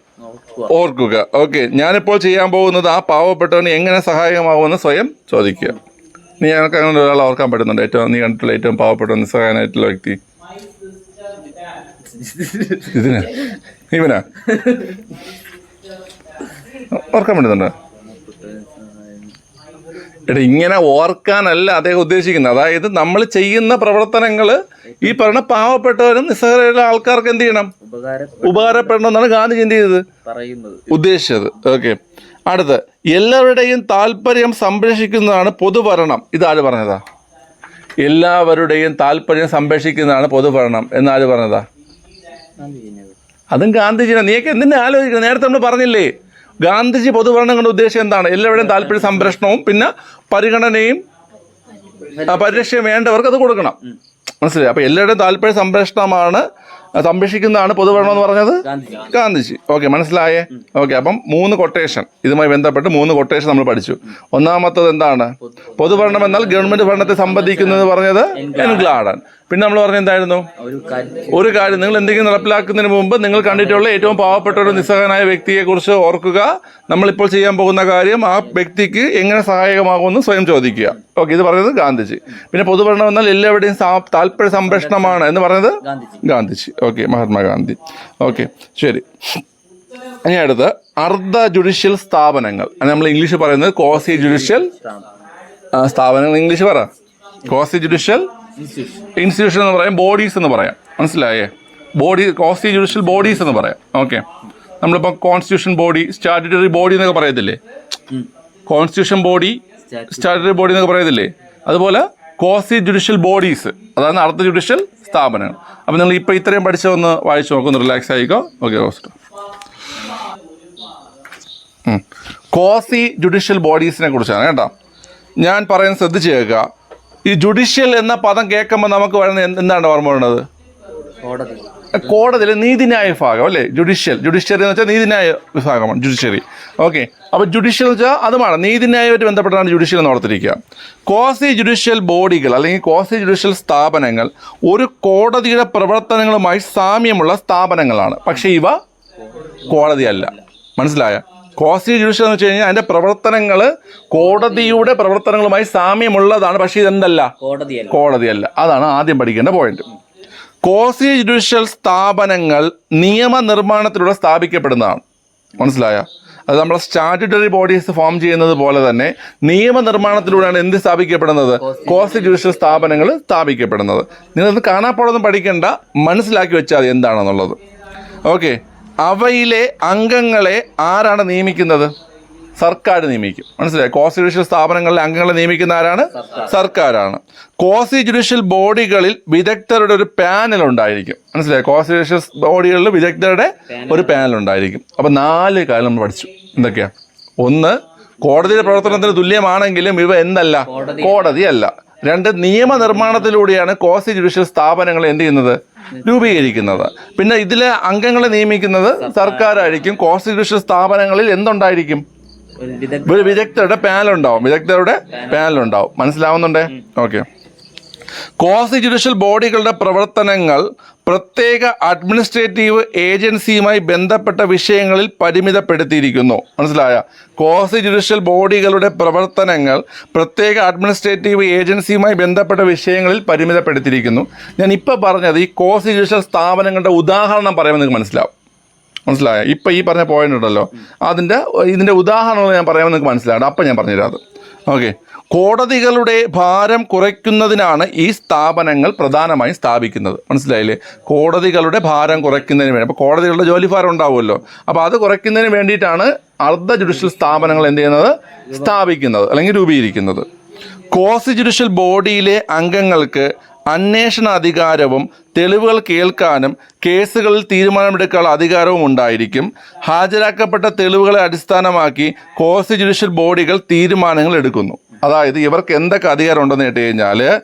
ഓർക്കുക. ഓക്കെ ഞാനിപ്പോൾ ചെയ്യാൻ പോകുന്നത് ആ പാവപ്പെട്ടവന് എങ്ങനെ സഹായകമാവുമെന്ന് സ്വയം ചോദിക്കുക. നീ ഞങ്ങൾക്ക് അങ്ങനെ ഒരാൾ ഓർക്കാൻ പറ്റുന്നുണ്ട്. ഏറ്റവും നീ കണ്ടിട്ടുള്ള ഏറ്റവും പാവപ്പെട്ട നിസ്സഹായനായിട്ടുള്ള വ്യക്തി. ഇതിനാ ഇവനാ? ഓർക്കാൻ പറ്റുന്നുണ്ടോ? എടാ ഇങ്ങനെ ഓർക്കാനല്ല അദ്ദേഹം ഉദ്ദേശിക്കുന്നത്. അതായത് നമ്മൾ ചെയ്യുന്ന പ്രവർത്തനങ്ങൾ ഈ പറഞ്ഞ പാവപ്പെട്ടവരും നിസ്സഹരായ ആൾക്കാർക്ക് എന്ത് ചെയ്യണം? ഉപകാരം ഉപകാരപ്പെടണം. എന്നാണ് ഗാന്ധി എന്ത് ചെയ്തത്? ഉദ്ദേശിച്ചത്. ഓക്കെ. അടുത്ത് എല്ലാവരുടെയും താല്പര്യം സംരക്ഷിക്കുന്നതാണ് പൊതുഭരണം. ഇതാര് പറഞ്ഞതാ? എല്ലാവരുടെയും താല്പര്യം സംരക്ഷിക്കുന്നതാണ് പൊതുഭരണം. എന്നാര് പറഞ്ഞതാ? അതും ഗാന്ധിജിനെ നീയൊക്കെ എന്തിനാ ആലോചിക്കുന്നത്? നേരത്തെ നമ്മൾ പറഞ്ഞില്ലേ? ഗാന്ധിജി പൊതുഭരണം കൊണ്ട് ഉദ്ദേശം എന്താണ്? എല്ലാവരുടെയും താല്പര്യ സംരക്ഷണവും പിന്നെ പരിഗണനയും പരിരക്ഷയും വേണ്ടവർക്ക് അത് കൊടുക്കണം. മനസ്സിലായി? അപ്പൊ എല്ലാവരുടെയും താല്പര്യ സംരക്ഷണമാണ് സംരക്ഷിക്കുന്നതാണ് പൊതുഭരണം എന്ന് പറഞ്ഞത്? ഗാന്ധിജി. ഓക്കെ മനസ്സിലായേ? ഓക്കെ അപ്പം മൂന്ന് കൊട്ടേഷൻ ഇതുമായി ബന്ധപ്പെട്ട് മൂന്ന് കൊട്ടേഷൻ നമ്മൾ പഠിച്ചു. ഒന്നാമത്തത് എന്താണ്? പൊതുഭരണം. എന്നാൽ ഗവൺമെന്റ് ഭരണത്തെ സംബന്ധിക്കുന്നത് പറഞ്ഞത് എൻഗ്ലാഡൻ പിന്നെ നമ്മൾ പറഞ്ഞ എന്തായിരുന്നു? ഒരു കാര്യം നിങ്ങൾ എന്തെങ്കിലും നടപ്പിലാക്കുന്നതിന് മുമ്പ് നിങ്ങൾ കണ്ടിട്ടുള്ള ഏറ്റവും പാവപ്പെട്ട ഒരു നിസ്സഹനായ വ്യക്തിയെ കുറിച്ച് ഓർക്കുക. നമ്മളിപ്പോൾ ചെയ്യാൻ പോകുന്ന കാര്യം ആ വ്യക്തിക്ക് എങ്ങനെ സഹായകമാകുമെന്ന് സ്വയം ചോദിക്കുക. ഓക്കെ ഇത് പറയുന്നത് ഗാന്ധിജി. പിന്നെ പൊതുഭരണം എന്നാൽ എല്ലാവരുടെയും താല്പര്യ സംരക്ഷണമാണ് എന്ന് പറഞ്ഞത് ഗാന്ധിജി. ഓക്കെ മഹാത്മാഗാന്ധി. ഓക്കെ ശരി. ഇനി അടുത്ത് അർദ്ധ ജുഡീഷ്യൽ സ്ഥാപനങ്ങൾ. നമ്മൾ ഇംഗ്ലീഷ് പറയുന്നത് കോസി ജുഡീഷ്യൽ സ്ഥാപനങ്ങൾ ഇംഗ്ലീഷ് പറ. കോസി ജുഡീഷ്യൽ ഇൻസ്റ്റിറ്റ്യൂഷൻ എന്ന് പറയാം ബോഡീസ് എന്ന് പറയാം. മനസ്സിലായേ? ബോഡി കോസി ജുഡീഷ്യൽ ബോഡീസ് എന്ന് പറയാം. ഓക്കെ നമ്മളിപ്പോൾ കോൺസ്റ്റിറ്റ്യൂഷൻ ബോഡി സ്റ്റാറ്റ്യൂട്ടറി ബോഡി എന്നൊക്കെ പറയത്തില്ലേ? കോൺസ്റ്റിറ്റ്യൂഷൻ ബോഡി സ്റ്റാറ്റ്യൂട്ടറി ബോഡി എന്നൊക്കെ പറയത്തില്ലേ? അതുപോലെ കോസി ജുഡീഷ്യൽ ബോഡീസ് അതാണ് അർദ്ധ ജുഡീഷ്യൽ സ്ഥാപനങ്ങൾ. അപ്പം നിങ്ങൾ ഇപ്പോൾ ഇത്രയും പഠിച്ച ഒന്ന് വായിച്ചു നോക്കൊന്ന് റിലാക്സ് ആയിക്കോ? ഓക്കെ ഹോസ്റ്റ് കോസി ജുഡീഷ്യൽ ബോഡീസിനെ കുറിച്ചാണ് കേട്ടോ. ഞാൻ പറയുന്നത് ശ്രദ്ധിച്ച് കേൾക്കുക. ഈ ജുഡീഷ്യൽ എന്ന പദം കേൾക്കുമ്പോൾ നമുക്ക് വരുന്ന എന്താണ് ഓർമ്മ വരുന്നത്? കോടതിയിൽ നീതിന്യായ വിഭാഗം അല്ലേ? ജുഡീഷ്യൽ ജുഡീഷ്യറി എന്ന് വെച്ചാൽ നീതിന്യായ വിഭാഗമാണ് ജുഡീഷ്യറി ഓക്കെ അപ്പോൾ ജുഡീഷ്യൽ എന്ന് വെച്ചാൽ അതുമാണ്. നീതിന്യായമായിട്ട് ബന്ധപ്പെട്ടാണ് ജുഡീഷ്യൽ എന്ന് ഓർത്തിരിക്കുക. കോസി ജുഡീഷ്യൽ ബോഡികൾ അല്ലെങ്കിൽ കോസി ജുഡീഷ്യൽ സ്ഥാപനങ്ങൾ ഒരു കോടതിയുടെ പ്രവർത്തനങ്ങളുമായി സാമ്യമുള്ള സ്ഥാപനങ്ങളാണ്. പക്ഷേ ഇവ കോടതിയല്ല. മനസ്സിലായ? കോസി ജുഡീഷ്യൽ എന്ന് വെച്ച് കഴിഞ്ഞാൽ അതിന്റെ പ്രവർത്തനങ്ങൾ കോടതിയുടെ പ്രവർത്തനങ്ങളുമായി സാമ്യമുള്ളതാണ്. പക്ഷേ ഇതെന്തല്ല? കോടതിയല്ല. കോടതിയല്ല. അതാണ് ആദ്യം പഠിക്കേണ്ട പോയിന്റ് കോസി ജുഡീഷ്യൽ സ്ഥാപനങ്ങൾ നിയമനിർമ്മാണത്തിലൂടെ സ്ഥാപിക്കപ്പെടുന്നതാണ്. മനസ്സിലായ? അത് നമ്മളെ സ്റ്റാറ്റ്യൂട്ടറി ബോഡീസ് ഫോം ചെയ്യുന്നത് പോലെ തന്നെ നിയമനിർമ്മാണത്തിലൂടെയാണ് എന്ത് സ്ഥാപിക്കപ്പെടുന്നത്? കോസി ജുഡീഷ്യൽ സ്ഥാപനങ്ങൾ സ്ഥാപിക്കപ്പെടുന്നത്. നിങ്ങളത് കാണാപ്പോഴൊന്നും പഠിക്കേണ്ട മനസ്സിലാക്കി വെച്ചാൽ അത് എന്താണെന്നുള്ളത്. ഓക്കെ. അവയിലെ അംഗങ്ങളെ ആരാണ് നിയമിക്കുന്നത്? സർക്കാർ നിയമിക്കും. മനസ്സിലായി? കോസി ജുഡീഷ്യൽ സ്ഥാപനങ്ങളിലെ അംഗങ്ങളെ നിയമിക്കുന്ന ആരാണ്? സർക്കാരാണ്. കോസി ജുഡീഷ്യൽ ബോഡികളിൽ വിദഗ്ധരുടെ ഒരു പാനൽ ഉണ്ടായിരിക്കും. മനസ്സിലായി? കോസി ജുഡീഷ്യൽ ബോഡികളിൽ വിദഗ്ധരുടെ ഒരു പാനൽ ഉണ്ടായിരിക്കും. അപ്പം നാല് കാര്യം നമ്മൾ പഠിച്ചു. എന്തൊക്കെയാ? ഒന്ന് കോടതിയുടെ പ്രവർത്തനത്തിന് തുല്യമാണെങ്കിലും ഇവ എന്തല്ല? കോടതിയല്ല. രണ്ട് നിയമനിർമ്മാണത്തിലൂടെയാണ് കോസി ജുഡീഷ്യൽ സ്ഥാപനങ്ങൾ എന്ത് ചെയ്യുന്നത്? രൂപീകരിക്കുന്നത്. പിന്നെ ഇതിലെ അംഗങ്ങളെ നിയമിക്കുന്നത് സർക്കാരായിരിക്കും. കോസി ജുഡീഷ്യൽ സ്ഥാപനങ്ങളിൽ എന്തുണ്ടായിരിക്കും? ഒരു വിദഗ്ധ വിദഗ്ധരുടെ പാനൽ ഉണ്ടാവും വിദഗ്ധരുടെ പാനൽ. ഉണ്ടാവും മനസ്സിലാവുന്നുണ്ടേ? ഓക്കെ. കോസി ജുഡീഷ്യൽ ബോഡികളുടെ പ്രവർത്തനങ്ങൾ പ്രത്യേക അഡ്മിനിസ്ട്രേറ്റീവ് ഏജൻസിയുമായി ബന്ധപ്പെട്ട വിഷയങ്ങളിൽ പരിമിതപ്പെടുത്തിയിരിക്കുന്നു. മനസ്സിലായ? കോസി ജുഡീഷ്യൽ ബോഡികളുടെ പ്രവർത്തനങ്ങൾ പ്രത്യേക അഡ്മിനിസ്ട്രേറ്റീവ് ഏജൻസിയുമായി ബന്ധപ്പെട്ട വിഷയങ്ങളിൽ പരിമിതപ്പെടുത്തിയിരിക്കുന്നു. ഞാൻ ഇപ്പോൾ പറഞ്ഞത് ഈ കോസി ജുഡീഷ്യൽ സ്ഥാപനങ്ങളുടെ ഉദാഹരണം പറയുമ്പോൾ നിങ്ങൾക്ക് മനസ്സിലാവും. മനസ്സിലായോ? ഇപ്പം ഈ പറഞ്ഞ പോയിന്റ് ഉണ്ടല്ലോ. അതിന്റെ ഇതിന്റെ ഉദാഹരണങ്ങൾ ഞാൻ പറയാമെന്ന് നിങ്ങൾക്ക് മനസ്സിലാവും അപ്പം ഞാൻ പറഞ്ഞുതരാം അത്. ഓക്കെ കോടതികളുടെ ഭാരം കുറയ്ക്കുന്നതിനാണ് ഈ സ്ഥാപനങ്ങൾ പ്രധാനമായും സ്ഥാപിക്കുന്നത്. മനസ്സിലായില്ലേ? കോടതികളുടെ ഭാരം കുറയ്ക്കുന്നതിന് വേണ്ടി. അപ്പോൾ കോടതികളുടെ ജോലിഭാരം ഉണ്ടാവുമല്ലോ. അപ്പോൾ അത് കുറയ്ക്കുന്നതിന് വേണ്ടിയിട്ടാണ് അർദ്ധ ജുഡീഷ്യൽ സ്ഥാപനങ്ങൾ എന്ത് ചെയ്യുന്നത്? സ്ഥാപിക്കുന്നത് അല്ലെങ്കിൽ രൂപീകരിക്കുന്നത്. കോസി ജുഡീഷ്യൽ ബോഡിയിലെ അംഗങ്ങൾക്ക് അന്വേഷണ അധികാരവും തെളിവുകൾ കേൾക്കാനും കേസുകളിൽ തീരുമാനമെടുക്കാനുള്ള അധികാരവും ഉണ്ടായിരിക്കും. ഹാജരാക്കപ്പെട്ട തെളിവുകളെ അടിസ്ഥാനമാക്കി കോസ്റ്റ് ജുഡീഷ്യൽ ബോഡികൾ തീരുമാനങ്ങൾ എടുക്കുന്നു. അതായത് ഇവർക്ക് എന്തൊക്കെ അധികാരം ഉണ്ടെന്ന് കേട്ട് കഴിഞ്ഞാൽ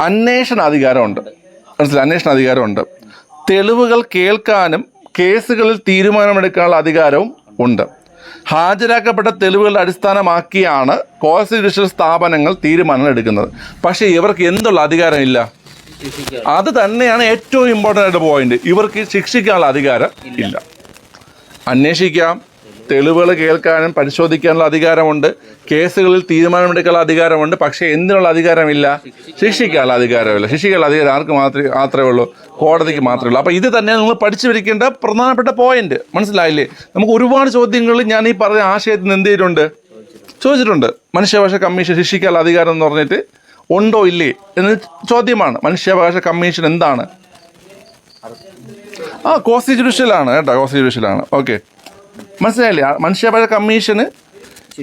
അന്വേഷണ അധികാരമുണ്ട് മനസ്സിലായി? അന്വേഷണ അധികാരമുണ്ട് തെളിവുകൾ കേൾക്കാനും കേസുകളിൽ തീരുമാനമെടുക്കാനുള്ള അധികാരവും ഉണ്ട്. ഹാജരാക്കപ്പെട്ട തെളിവുകളുടെ അടിസ്ഥാനമാക്കിയാണ് കോസ് ജുഡീഷ്യൽ സ്ഥാപനങ്ങൾ തീരുമാനങ്ങൾ എടുക്കുന്നത്. പക്ഷേ ഇവർക്ക് എന്തുള്ള അധികാരമില്ല അത് തന്നെയാണ് ഏറ്റവും ഇമ്പോർട്ടന്റ് ആയിട്ട് പോയിന്റ് ഇവർക്ക് ശിക്ഷിക്കാനുള്ള അധികാരം ഇല്ല. അന്വേഷിക്കാം. തെളിവുകൾ കേൾക്കാനും പരിശോധിക്കാനുള്ള അധികാരമുണ്ട്. കേസുകളിൽ തീരുമാനമെടുക്കാനുള്ള അധികാരമുണ്ട്. പക്ഷേ എന്തിനുള്ള അധികാരമില്ല? ശിക്ഷിക്കാനുള്ള അധികാരമില്ല. ശിക്ഷിക്കാനുള്ള അധികാരം ആർക്ക് മാത്രമേ മാത്രമേ ഉള്ളൂ? കോടതിക്ക് മാത്രമേ ഉള്ളൂ. അപ്പോൾ ഇത് തന്നെ നിങ്ങൾ പഠിച്ചു വരിക്കേണ്ട പ്രധാനപ്പെട്ട പോയിന്റ് മനസ്സിലായില്ലേ? നമുക്ക് ഒരുപാട് ചോദ്യങ്ങളിൽ ഞാൻ ഈ പറഞ്ഞ ആശയത്തിൽ നിന്ന് എന്ത് ചെയ്തിട്ടുണ്ട്? ചോദിച്ചിട്ടുണ്ട്. മനുഷ്യാവകാശ കമ്മീഷൻ ശിക്ഷിക്കാനുള്ള അധികാരം എന്ന് പറഞ്ഞിട്ട് ഉണ്ടോ ഇല്ലേ എന്ന ചോദ്യമാണ്. മനുഷ്യാവകാശ കമ്മീഷൻ എന്താണ്? ആ കോസ്റ്റിറ്റ്യൂഷനിലാണ് കേട്ടോ. കോസ്റ്റിറ്റ്യൂഷനിലാണ് ഓക്കെ മനസ്സിലായില്ലേ? മനുഷ്യപഴ കമ്മീഷന്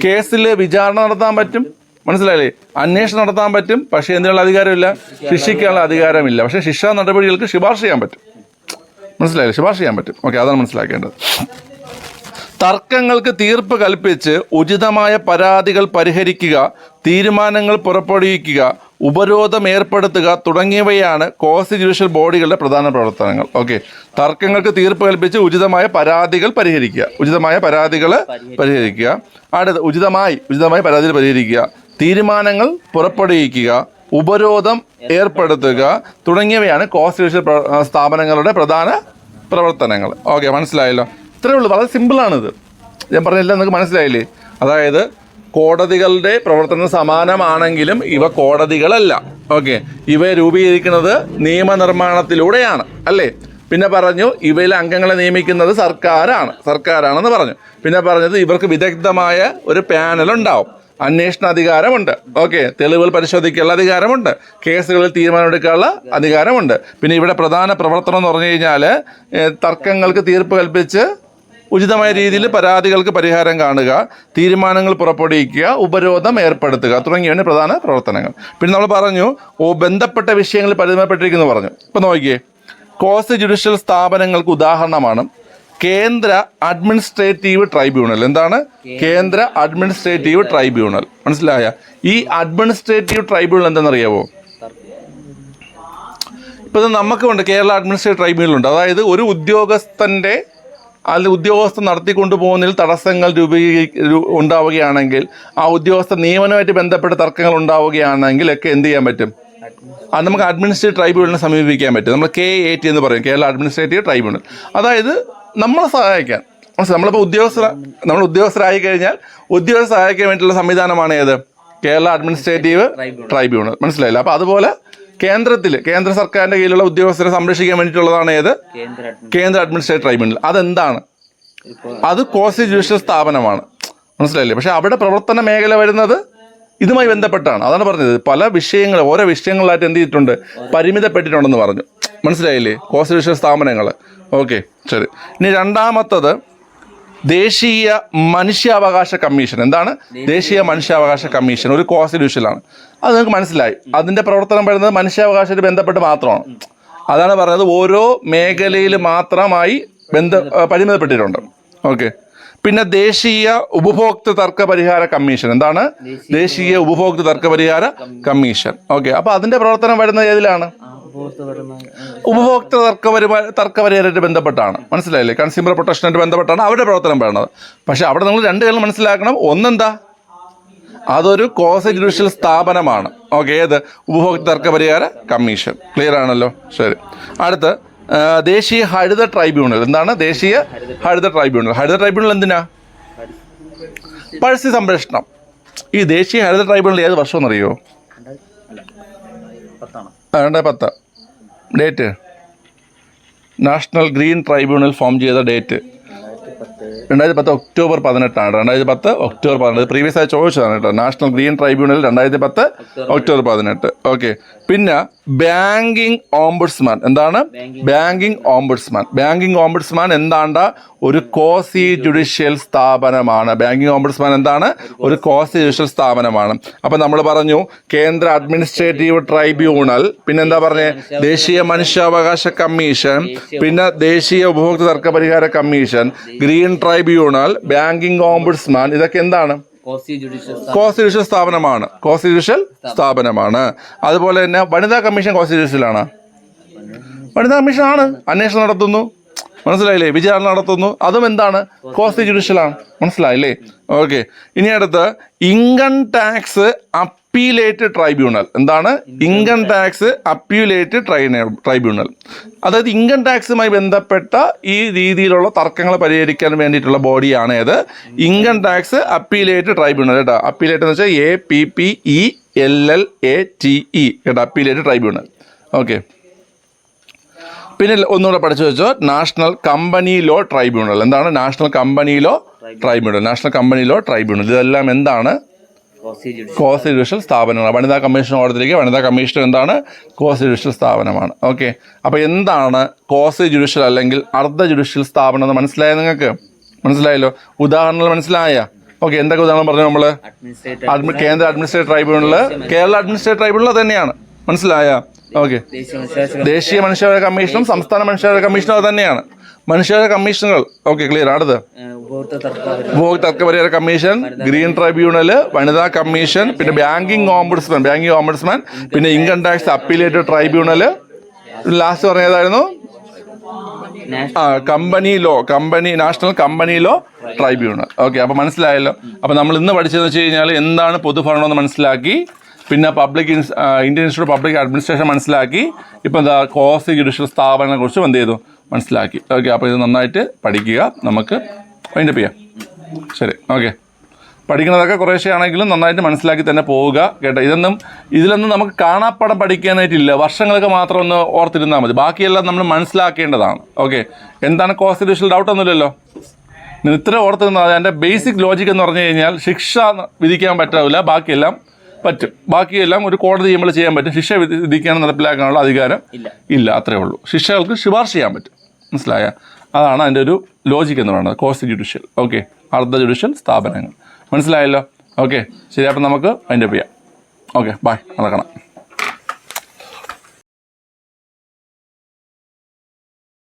കേസിൽ വിചാരണ നടത്താൻ പറ്റും. മനസ്സിലായില്ലേ? അന്വേഷണം നടത്താൻ പറ്റും. പക്ഷേ എന്തിനുള്ള അധികാരമില്ല? ശിക്ഷിക്കാനുള്ള അധികാരമില്ല. പക്ഷേ ശിക്ഷാ നടപടികൾക്ക് ശുപാർശ ചെയ്യാൻ പറ്റും. മനസ്സിലായില്ലേ? ശുപാർശ ചെയ്യാൻ പറ്റും. ഓക്കെ അതാണ് മനസ്സിലാക്കേണ്ടത്. തർക്കങ്ങൾക്ക് തീർപ്പ് കൽപ്പിച്ച് ഉചിതമായ പരാതികൾ പരിഹരിക്കുക തീരുമാനങ്ങൾ പുറപ്പെടുവിക്കുക ഉപരോധം ഏർപ്പെടുത്തുക തുടങ്ങിയവയാണ് കോസ്റ്റ് ജുഡീഷ്യൽ ബോഡികളുടെ പ്രധാന പ്രവർത്തനങ്ങൾ. ഓക്കെ. തർക്കങ്ങൾക്ക് തീർപ്പ് കൽപ്പിച്ച് ഉചിതമായ പരാതികൾ പരിഹരിക്കുക. ഉചിതമായ പരാതികൾ പരിഹരിക്കുക. അടുത്ത് ഉചിതമായി ഉചിതമായ പരാതികൾ പരിഹരിക്കുക. തീരുമാനങ്ങൾ പുറപ്പെടുവിക്കുക. ഉപരോധം ഏർപ്പെടുത്തുക തുടങ്ങിയവയാണ് കോസ്റ്റ് ജുഡീഷ്യൽ സ്ഥാപനങ്ങളുടെ പ്രധാന പ്രവർത്തനങ്ങൾ. ഓക്കെ മനസ്സിലായല്ലോ? ഇത്രയേ ഉള്ളൂ. വളരെ സിമ്പിളാണിത്. ഞാൻ പറഞ്ഞില്ല നിങ്ങൾക്ക് മനസ്സിലായില്ലേ? അതായത് കോടതികളുടെ പ്രവർത്തനം സമാനമാണെങ്കിലും ഇവ കോടതികളല്ല. ഓക്കെ ഇവ രൂപീകരിക്കുന്നത് നിയമനിർമ്മാണത്തിലൂടെയാണ്. അല്ലേ? പിന്നെ പറഞ്ഞു ഇവയിലെ അംഗങ്ങളെ നിയമിക്കുന്നത് സർക്കാരാണ്. സർക്കാരാണെന്ന് പറഞ്ഞു. പിന്നെ പറഞ്ഞത് ഇവർക്ക് വിദഗ്ധമായ ഒരു പാനൽ ഉണ്ടാവും. അന്വേഷണ അധികാരമുണ്ട്. ഓക്കെ തെളിവുകൾ പരിശോധിക്കാനുള്ള അധികാരമുണ്ട്. കേസുകളിൽ തീരുമാനമെടുക്കാനുള്ള അധികാരമുണ്ട്. പിന്നെ ഇവിടെ പ്രധാന പ്രവർത്തനം എന്ന് പറഞ്ഞു കഴിഞ്ഞാൽ തർക്കങ്ങൾക്ക് തീർപ്പ് കൽപ്പിച്ച് ഉചിതമായ രീതിയിൽ പരാതികൾക്ക് പരിഹാരം കാണുക തീരുമാനങ്ങൾ പുറപ്പെടുവിക്കുക ഉപരോധം ഏർപ്പെടുത്തുക തുടങ്ങിയവയാണ് പ്രധാന പ്രവർത്തനങ്ങൾ. പിന്നെ നമ്മൾ പറഞ്ഞു ഓ ബന്ധപ്പെട്ട വിഷയങ്ങളിൽ പരിമിതപ്പെട്ടിരിക്കുന്നു പറഞ്ഞു. ഇപ്പം നോക്കിയേ കോസ് ജുഡീഷ്യൽ സ്ഥാപനങ്ങൾക്ക് ഉദാഹരണമാണ് കേന്ദ്ര അഡ്മിനിസ്ട്രേറ്റീവ് ട്രൈബ്യൂണൽ. എന്താണ്? കേന്ദ്ര അഡ്മിനിസ്ട്രേറ്റീവ് ട്രൈബ്യൂണൽ. മനസ്സിലായ? ഈ അഡ്മിനിസ്ട്രേറ്റീവ് ട്രൈബ്യൂണൽ എന്താണെന്നറിയാവോ ഇപ്പം ഇത് നമുക്കുണ്ട് കേരള അഡ്മിനിസ്ട്രേറ്റീവ് ട്രൈബ്യൂണൽ ഉണ്ട്. അതായത് ഒരു ഉദ്യോഗസ്ഥന്റെ അല്ലെങ്കിൽ ഉദ്യോഗസ്ഥ നടത്തിക്കൊണ്ടു പോകുന്നതിൽ തടസ്സങ്ങൾ രൂപീകരി ഉണ്ടാവുകയാണെങ്കിൽ ആ ഉദ്യോഗസ്ഥ നിയമനവുമായിട്ട് ബന്ധപ്പെട്ട തർക്കങ്ങൾ ഉണ്ടാവുകയാണെങ്കിൽ ഒക്കെ എന്ത് ചെയ്യാൻ പറ്റും? അത് നമുക്ക് അഡ്മിനിസ്ട്രേറ്റീവ് ട്രൈബ്യൂണലിനെ സമീപിക്കാൻ പറ്റും. നമ്മൾ കെ എ ടി എന്ന് പറയും കേരള അഡ്മിനിസ്ട്രേറ്റീവ് ട്രൈബ്യൂണൽ. അതായത് നമ്മളെ സഹായിക്കാൻ? നമ്മളിപ്പോൾ ഉദ്യോഗസ്ഥ നമ്മൾ ഉദ്യോഗസ്ഥരായി കഴിഞ്ഞാൽ ഉദ്യോഗസ്ഥ സഹായിക്കാൻ വേണ്ടിയിട്ടുള്ള സംവിധാനമാണ് ഏത്? Kerala administrative tribunal. മനസ്സിലായില്ല? അപ്പോൾ അതുപോലെ കേന്ദ്രത്തിൽ കേന്ദ്ര സർക്കാരിന്റെ കീഴിലുള്ള ഉദ്യോഗസ്ഥരെ സംരക്ഷിക്കാൻ വേണ്ടിയിട്ടുള്ളതാണ് ഏത്? കേന്ദ്ര അഡ്മിനിസ്ട്രേറ്റർ അഡ്മിനിസ്ട്രേറ്റീവ് ട്രൈബ്യൂണൽ. അതെന്താണ്? അത് കോൺസ്റ്റിറ്റ്യൂഷണൽ സ്ഥാപനമാണ്. മനസ്സിലായില്ലേ? പക്ഷെ അവിടെ പ്രവർത്തന മേഖല വരുന്നത് ഇതുമായി ബന്ധപ്പെട്ടാണ്. അതാണ് പറഞ്ഞത്. പല വിഷയങ്ങൾ ഓരോ വിഷയങ്ങളായിട്ട് എന്ത് ചെയ്തിട്ടുണ്ട്? പരിമിതപ്പെട്ടിട്ടുണ്ടെന്ന് പറഞ്ഞു. മനസ്സിലായില്ലേ? കോൺസ്റ്റിറ്റ്യൂഷണൽ സ്ഥാപനങ്ങൾ ഓക്കെ ശരി. ഇനി രണ്ടാമത്തത് ദേശീയ മനുഷ്യാവകാശ കമ്മീഷൻ. എന്താണ്? ദേശീയ മനുഷ്യാവകാശ കമ്മീഷൻ. ഒരു കോൺസ്റ്റിറ്റ്യൂഷനാണ് അത് നിങ്ങൾക്ക് മനസ്സിലായി. അതിന്റെ പ്രവർത്തനം വരുന്നത് മനുഷ്യാവകാശത്തിന് ബന്ധപ്പെട്ട് മാത്രമാണ്. അതാണ് പറയുന്നത് ഓരോ മേഖലയിൽ മാത്രമായി ബന്ധ പരിമിതപ്പെട്ടിട്ടുണ്ട്. ഓക്കെ. പിന്നെ ദേശീയ ഉപഭോക്തൃ തർക്ക പരിഹാര കമ്മീഷൻ. എന്താണ്? ദേശീയ ഉപഭോക്തൃ തർക്ക പരിഹാര കമ്മീഷൻ. ഓക്കെ. അപ്പൊ അതിന്റെ പ്രവർത്തനം വരുന്നത് ഏതിലാണ്? ഉപഭോക്തൃ തർക്ക തർക്ക പരിഹാരമായിട്ട് ബന്ധപ്പെട്ടാണ്. മനസ്സിലായില്ലേ? കൺസ്യൂമർ പ്രൊട്ടക്ഷനായിട്ട് ബന്ധപ്പെട്ടാണ് അവരുടെ പ്രവർത്തനം പറയുന്നത് പക്ഷെ അവിടെ നിങ്ങൾ രണ്ട് കാര്യങ്ങൾ മനസ്സിലാക്കണം. ഒന്നെന്താ? അതൊരു കോസ് ജുഡീഷ്യൽ സ്ഥാപനമാണ്. ഓക്കെ ഏത്? ഉപഭോക്തൃ തർക്ക പരിഹാര കമ്മീഷൻ. ക്ലിയർ ആണല്ലോ? ശരി. അടുത്ത് ദേശീയ ഹരിത ട്രൈബ്യൂണൽ. എന്താണ്? ദേശീയ ഹരിത ട്രൈബ്യൂണൽ. ഹരിത ട്രൈബ്യൂണൽ എന്തിനാ? പരിസ്ഥിതി സംരക്ഷണം. ഈ ദേശീയ ഹരിത ട്രൈബ്യൂണൽ ഏത് വർഷം എന്നറിയോ? രണ്ടായിരത്തി പത്ത്. Date national green tribunal form ചെയ്ത ഡേറ്റ് രണ്ടായിരത്തി പത്ത് ഒക്ടോബർ പതിനെട്ടാണ്. രണ്ടായിരത്തി പത്ത് ഒക്ടോബർ പതിനെട്ട്. പ്രീവിയസ് ആയി ചോദിച്ചതാണ് കേട്ടോ. നാഷണൽ ഗ്രീൻ ട്രൈബ്യൂണൽ രണ്ടായിരത്തി പത്ത് ഒക്ടോബർ പതിനെട്ട്. ഓക്കെ പിന്നെ ബാങ്കിങ് ഓംബുഡ്സ്മാൻ എന്താണ്? ബാങ്കിങ് ഓംബുഡ്സ്മാൻ ബാങ്കിങ് ഓംബുഡ്സ്മാൻ എന്താണ്ട? ഒരു കോസി ജുഡീഷ്യൽ സ്ഥാപനമാണ്. ബാങ്കിങ് ഓംബുഡ്സ്മാൻ എന്താണ്? ഒരു കോസി ജുഡീഷ്യൽ സ്ഥാപനമാണ്. അപ്പം നമ്മൾ പറഞ്ഞു കേന്ദ്ര അഡ്മിനിസ്ട്രേറ്റീവ് ട്രൈബ്യൂണൽ പിന്നെ എന്താ പറഞ്ഞേ? ദേശീയ മനുഷ്യാവകാശ കമ്മീഷൻ പിന്നെ ദേശീയ ഉപഭോക്തൃ തർക്ക പരിഹാര commission green tribunal banking ombudsman ഇതൊക്കെ എന്താണ്? കോസി ജുഡീഷ്യൽ കോൺസ്റ്റിറ്റ്യൂഷൻ സ്ഥാപനമാണ്. കോൺസ്റ്റിറ്റ്യൂഷൻ സ്ഥാപനമാണ്. അതുപോലെ തന്നെ വനിതാ കമ്മീഷൻ കോൺസ്റ്റിറ്റ്യൂഷനിലാണ് വനിതാ കമ്മീഷൻ ആണ്. അന്വേഷണം നടത്തുന്നു. മനസ്സിലായില്ലേ? വിചാരണ നടത്തുന്നു. അതും എന്താണ്? കോൺസ്റ്റിറ്റ്യൂഷനാണ് മനസ്സിലായില്ലേ? ഓക്കെ. ഇനി അടുത്ത് ഇൻകം ടാക്സ് അപ്പീലേറ്റ് ട്രൈബ്യൂണൽ. എന്താണ്? Income tax appellate tribunal. അതായത് ഇൻകം ടാക്സുമായി ബന്ധപ്പെട്ട ഈ രീതിയിലുള്ള തർക്കങ്ങൾ പരിഹരിക്കാൻ വേണ്ടിയിട്ടുള്ള ബോഡിയാണ് ഏത്? ഇൻകം ടാക്സ് അപ്പീലേറ്റ് ട്രൈബ്യൂണൽ കേട്ടോ. അപ്പീലേറ്റ് എന്ന് വെച്ചാൽ A P P E L L A T E കേട്ടോ. Appellate tribunal. ഓക്കെ. പിന്നെ ഒന്നുകൂടെ പഠിച്ചു വെച്ചോ. National company law tribunal. എന്താണ്? National company law tribunal. National company law tribunal. ഇതെല്ലാം എന്താണ്? കോസി ജുഡീഷ്യൽ സ്ഥാപനങ്ങൾ. വനിതാ കമ്മീഷൻ കോടതിയിലേക്ക് വനിതാ കമ്മീഷൻ എന്താണ്? കോൺസ്റ്റിറ്റ്യൂഷൻ സ്ഥാപനമാണ്. ഓക്കെ. അപ്പോൾ എന്താണ് കോസ് ജുഡീഷ്യൽ അല്ലെങ്കിൽ അർദ്ധ ജുഡീഷ്യൽ സ്ഥാപനം എന്ന് മനസ്സിലായ നിങ്ങൾക്ക്? മനസ്സിലായല്ലോ? ഉദാഹരണങ്ങൾ മനസ്സിലായ? ഓക്കെ എന്തൊക്കെ ഉദാഹരണം പറഞ്ഞു നമ്മൾ കേന്ദ്ര administrative tribunal. Kerala administrative tribunal തന്നെയാണ്. മനസ്സിലായ? ഓക്കെ. ദേശീയ മനുഷ്യാവകാശ കമ്മീഷനും സംസ്ഥാന മനുഷ്യാവകാശ കമ്മീഷനും അത് തന്നെയാണ്. മനുഷ്യാവകാശ കമ്മീഷനുകൾ. ഓക്കെ ക്ലിയർ ഏഹ് ഉപഭോക്തൃ തർക്ക പരിഹാര കമ്മീഷൻ ഗ്രീൻ ട്രൈബ്യൂണൽ വനിതാ കമ്മീഷൻ പിന്നെ ബാങ്കിങ് ഓംബുഡ്സ്മാൻ ബാങ്കിങ് ഓംബുഡ്സ്മാൻ പിന്നെ income tax appellate tribunal last പറഞ്ഞതായിരുന്നു? ആ company law company national company law tribunal. Okay അപ്പോൾ മനസ്സിലായല്ലോ. അപ്പോൾ നമ്മൾ ഇന്ന് പഠിച്ചതെന്ന് വെച്ച് കഴിഞ്ഞാൽ എന്താണ് പൊതുഭരണം എന്ന് മനസ്സിലാക്കി പിന്നെ public Indian institute public administration മനസ്സിലാക്കി ഇപ്പം എന്താ കോസ് ജുഡീഷ്യൽ സ്ഥാപനങ്ങളെ കുറിച്ചും എന്ത് ചെയ്തു? മനസ്സിലാക്കി. ഓക്കെ അപ്പോൾ ഇത് നന്നായിട്ട് പഠിക്കുക. നമുക്ക് അതിന്റെ ചെയ്യാം. ശരി ഓക്കെ. പഠിക്കുന്നതൊക്കെ കുറേശ്ശെ ആണെങ്കിലും നന്നായിട്ട് മനസ്സിലാക്കി തന്നെ പോവുക കേട്ടോ. ഇതൊന്നും ഇതിലൊന്നും നമുക്ക് കാണാപ്പടം പഠിക്കാനായിട്ടില്ല. വർഷങ്ങളൊക്കെ മാത്രം ഒന്ന് ഓർത്തിരുന്നാൽ മതി. ബാക്കിയെല്ലാം നമ്മൾ മനസ്സിലാക്കേണ്ടതാണ്. ഓക്കെ എന്താണ് കോൺസ്റ്റിറ്റ്യൂഷണൽ ഡൗട്ട് ഒന്നുമില്ലല്ലോ? നിങ്ങൾ ഇത്ര ഓർത്തിരുന്നത് അതിന്റെ ബേസിക് ലോജിക് എന്ന് പറഞ്ഞു കഴിഞ്ഞാൽ ശിക്ഷ വിധിക്കാൻ പറ്റാവില്ല. ബാക്കിയെല്ലാം പറ്റും. ബാക്കിയെല്ലാം ഒരു കോടതി ചെയ്യുമ്പോൾ ചെയ്യാൻ പറ്റും. ശിക്ഷ വിധി- വിധിക്കാനും നടപ്പിലാക്കാനുള്ള അധികാരം ഇല്ല അത്രേ ഉള്ളൂ. ശിക്ഷകൾക്ക് ശുപാർശ ചെയ്യാൻ പറ്റും. മനസ്സിലായ? അതാണ് അതിന്റെ ഒരു ലോജിക് എന്ന് പറയുന്നത്. കോസ്റ്റ് ജുഡീഷ്യൽ ഓക്കെ അർദ്ധ ജുഡീഷ്യൽ സ്ഥാപനങ്ങൾ. മനസ്സിലായല്ലോ? ഓക്കെ ശരി അപ്പം നമുക്ക് അതിന്റെ ചെയ്യാം. ഓക്കെ ബൈ നടക്കണം.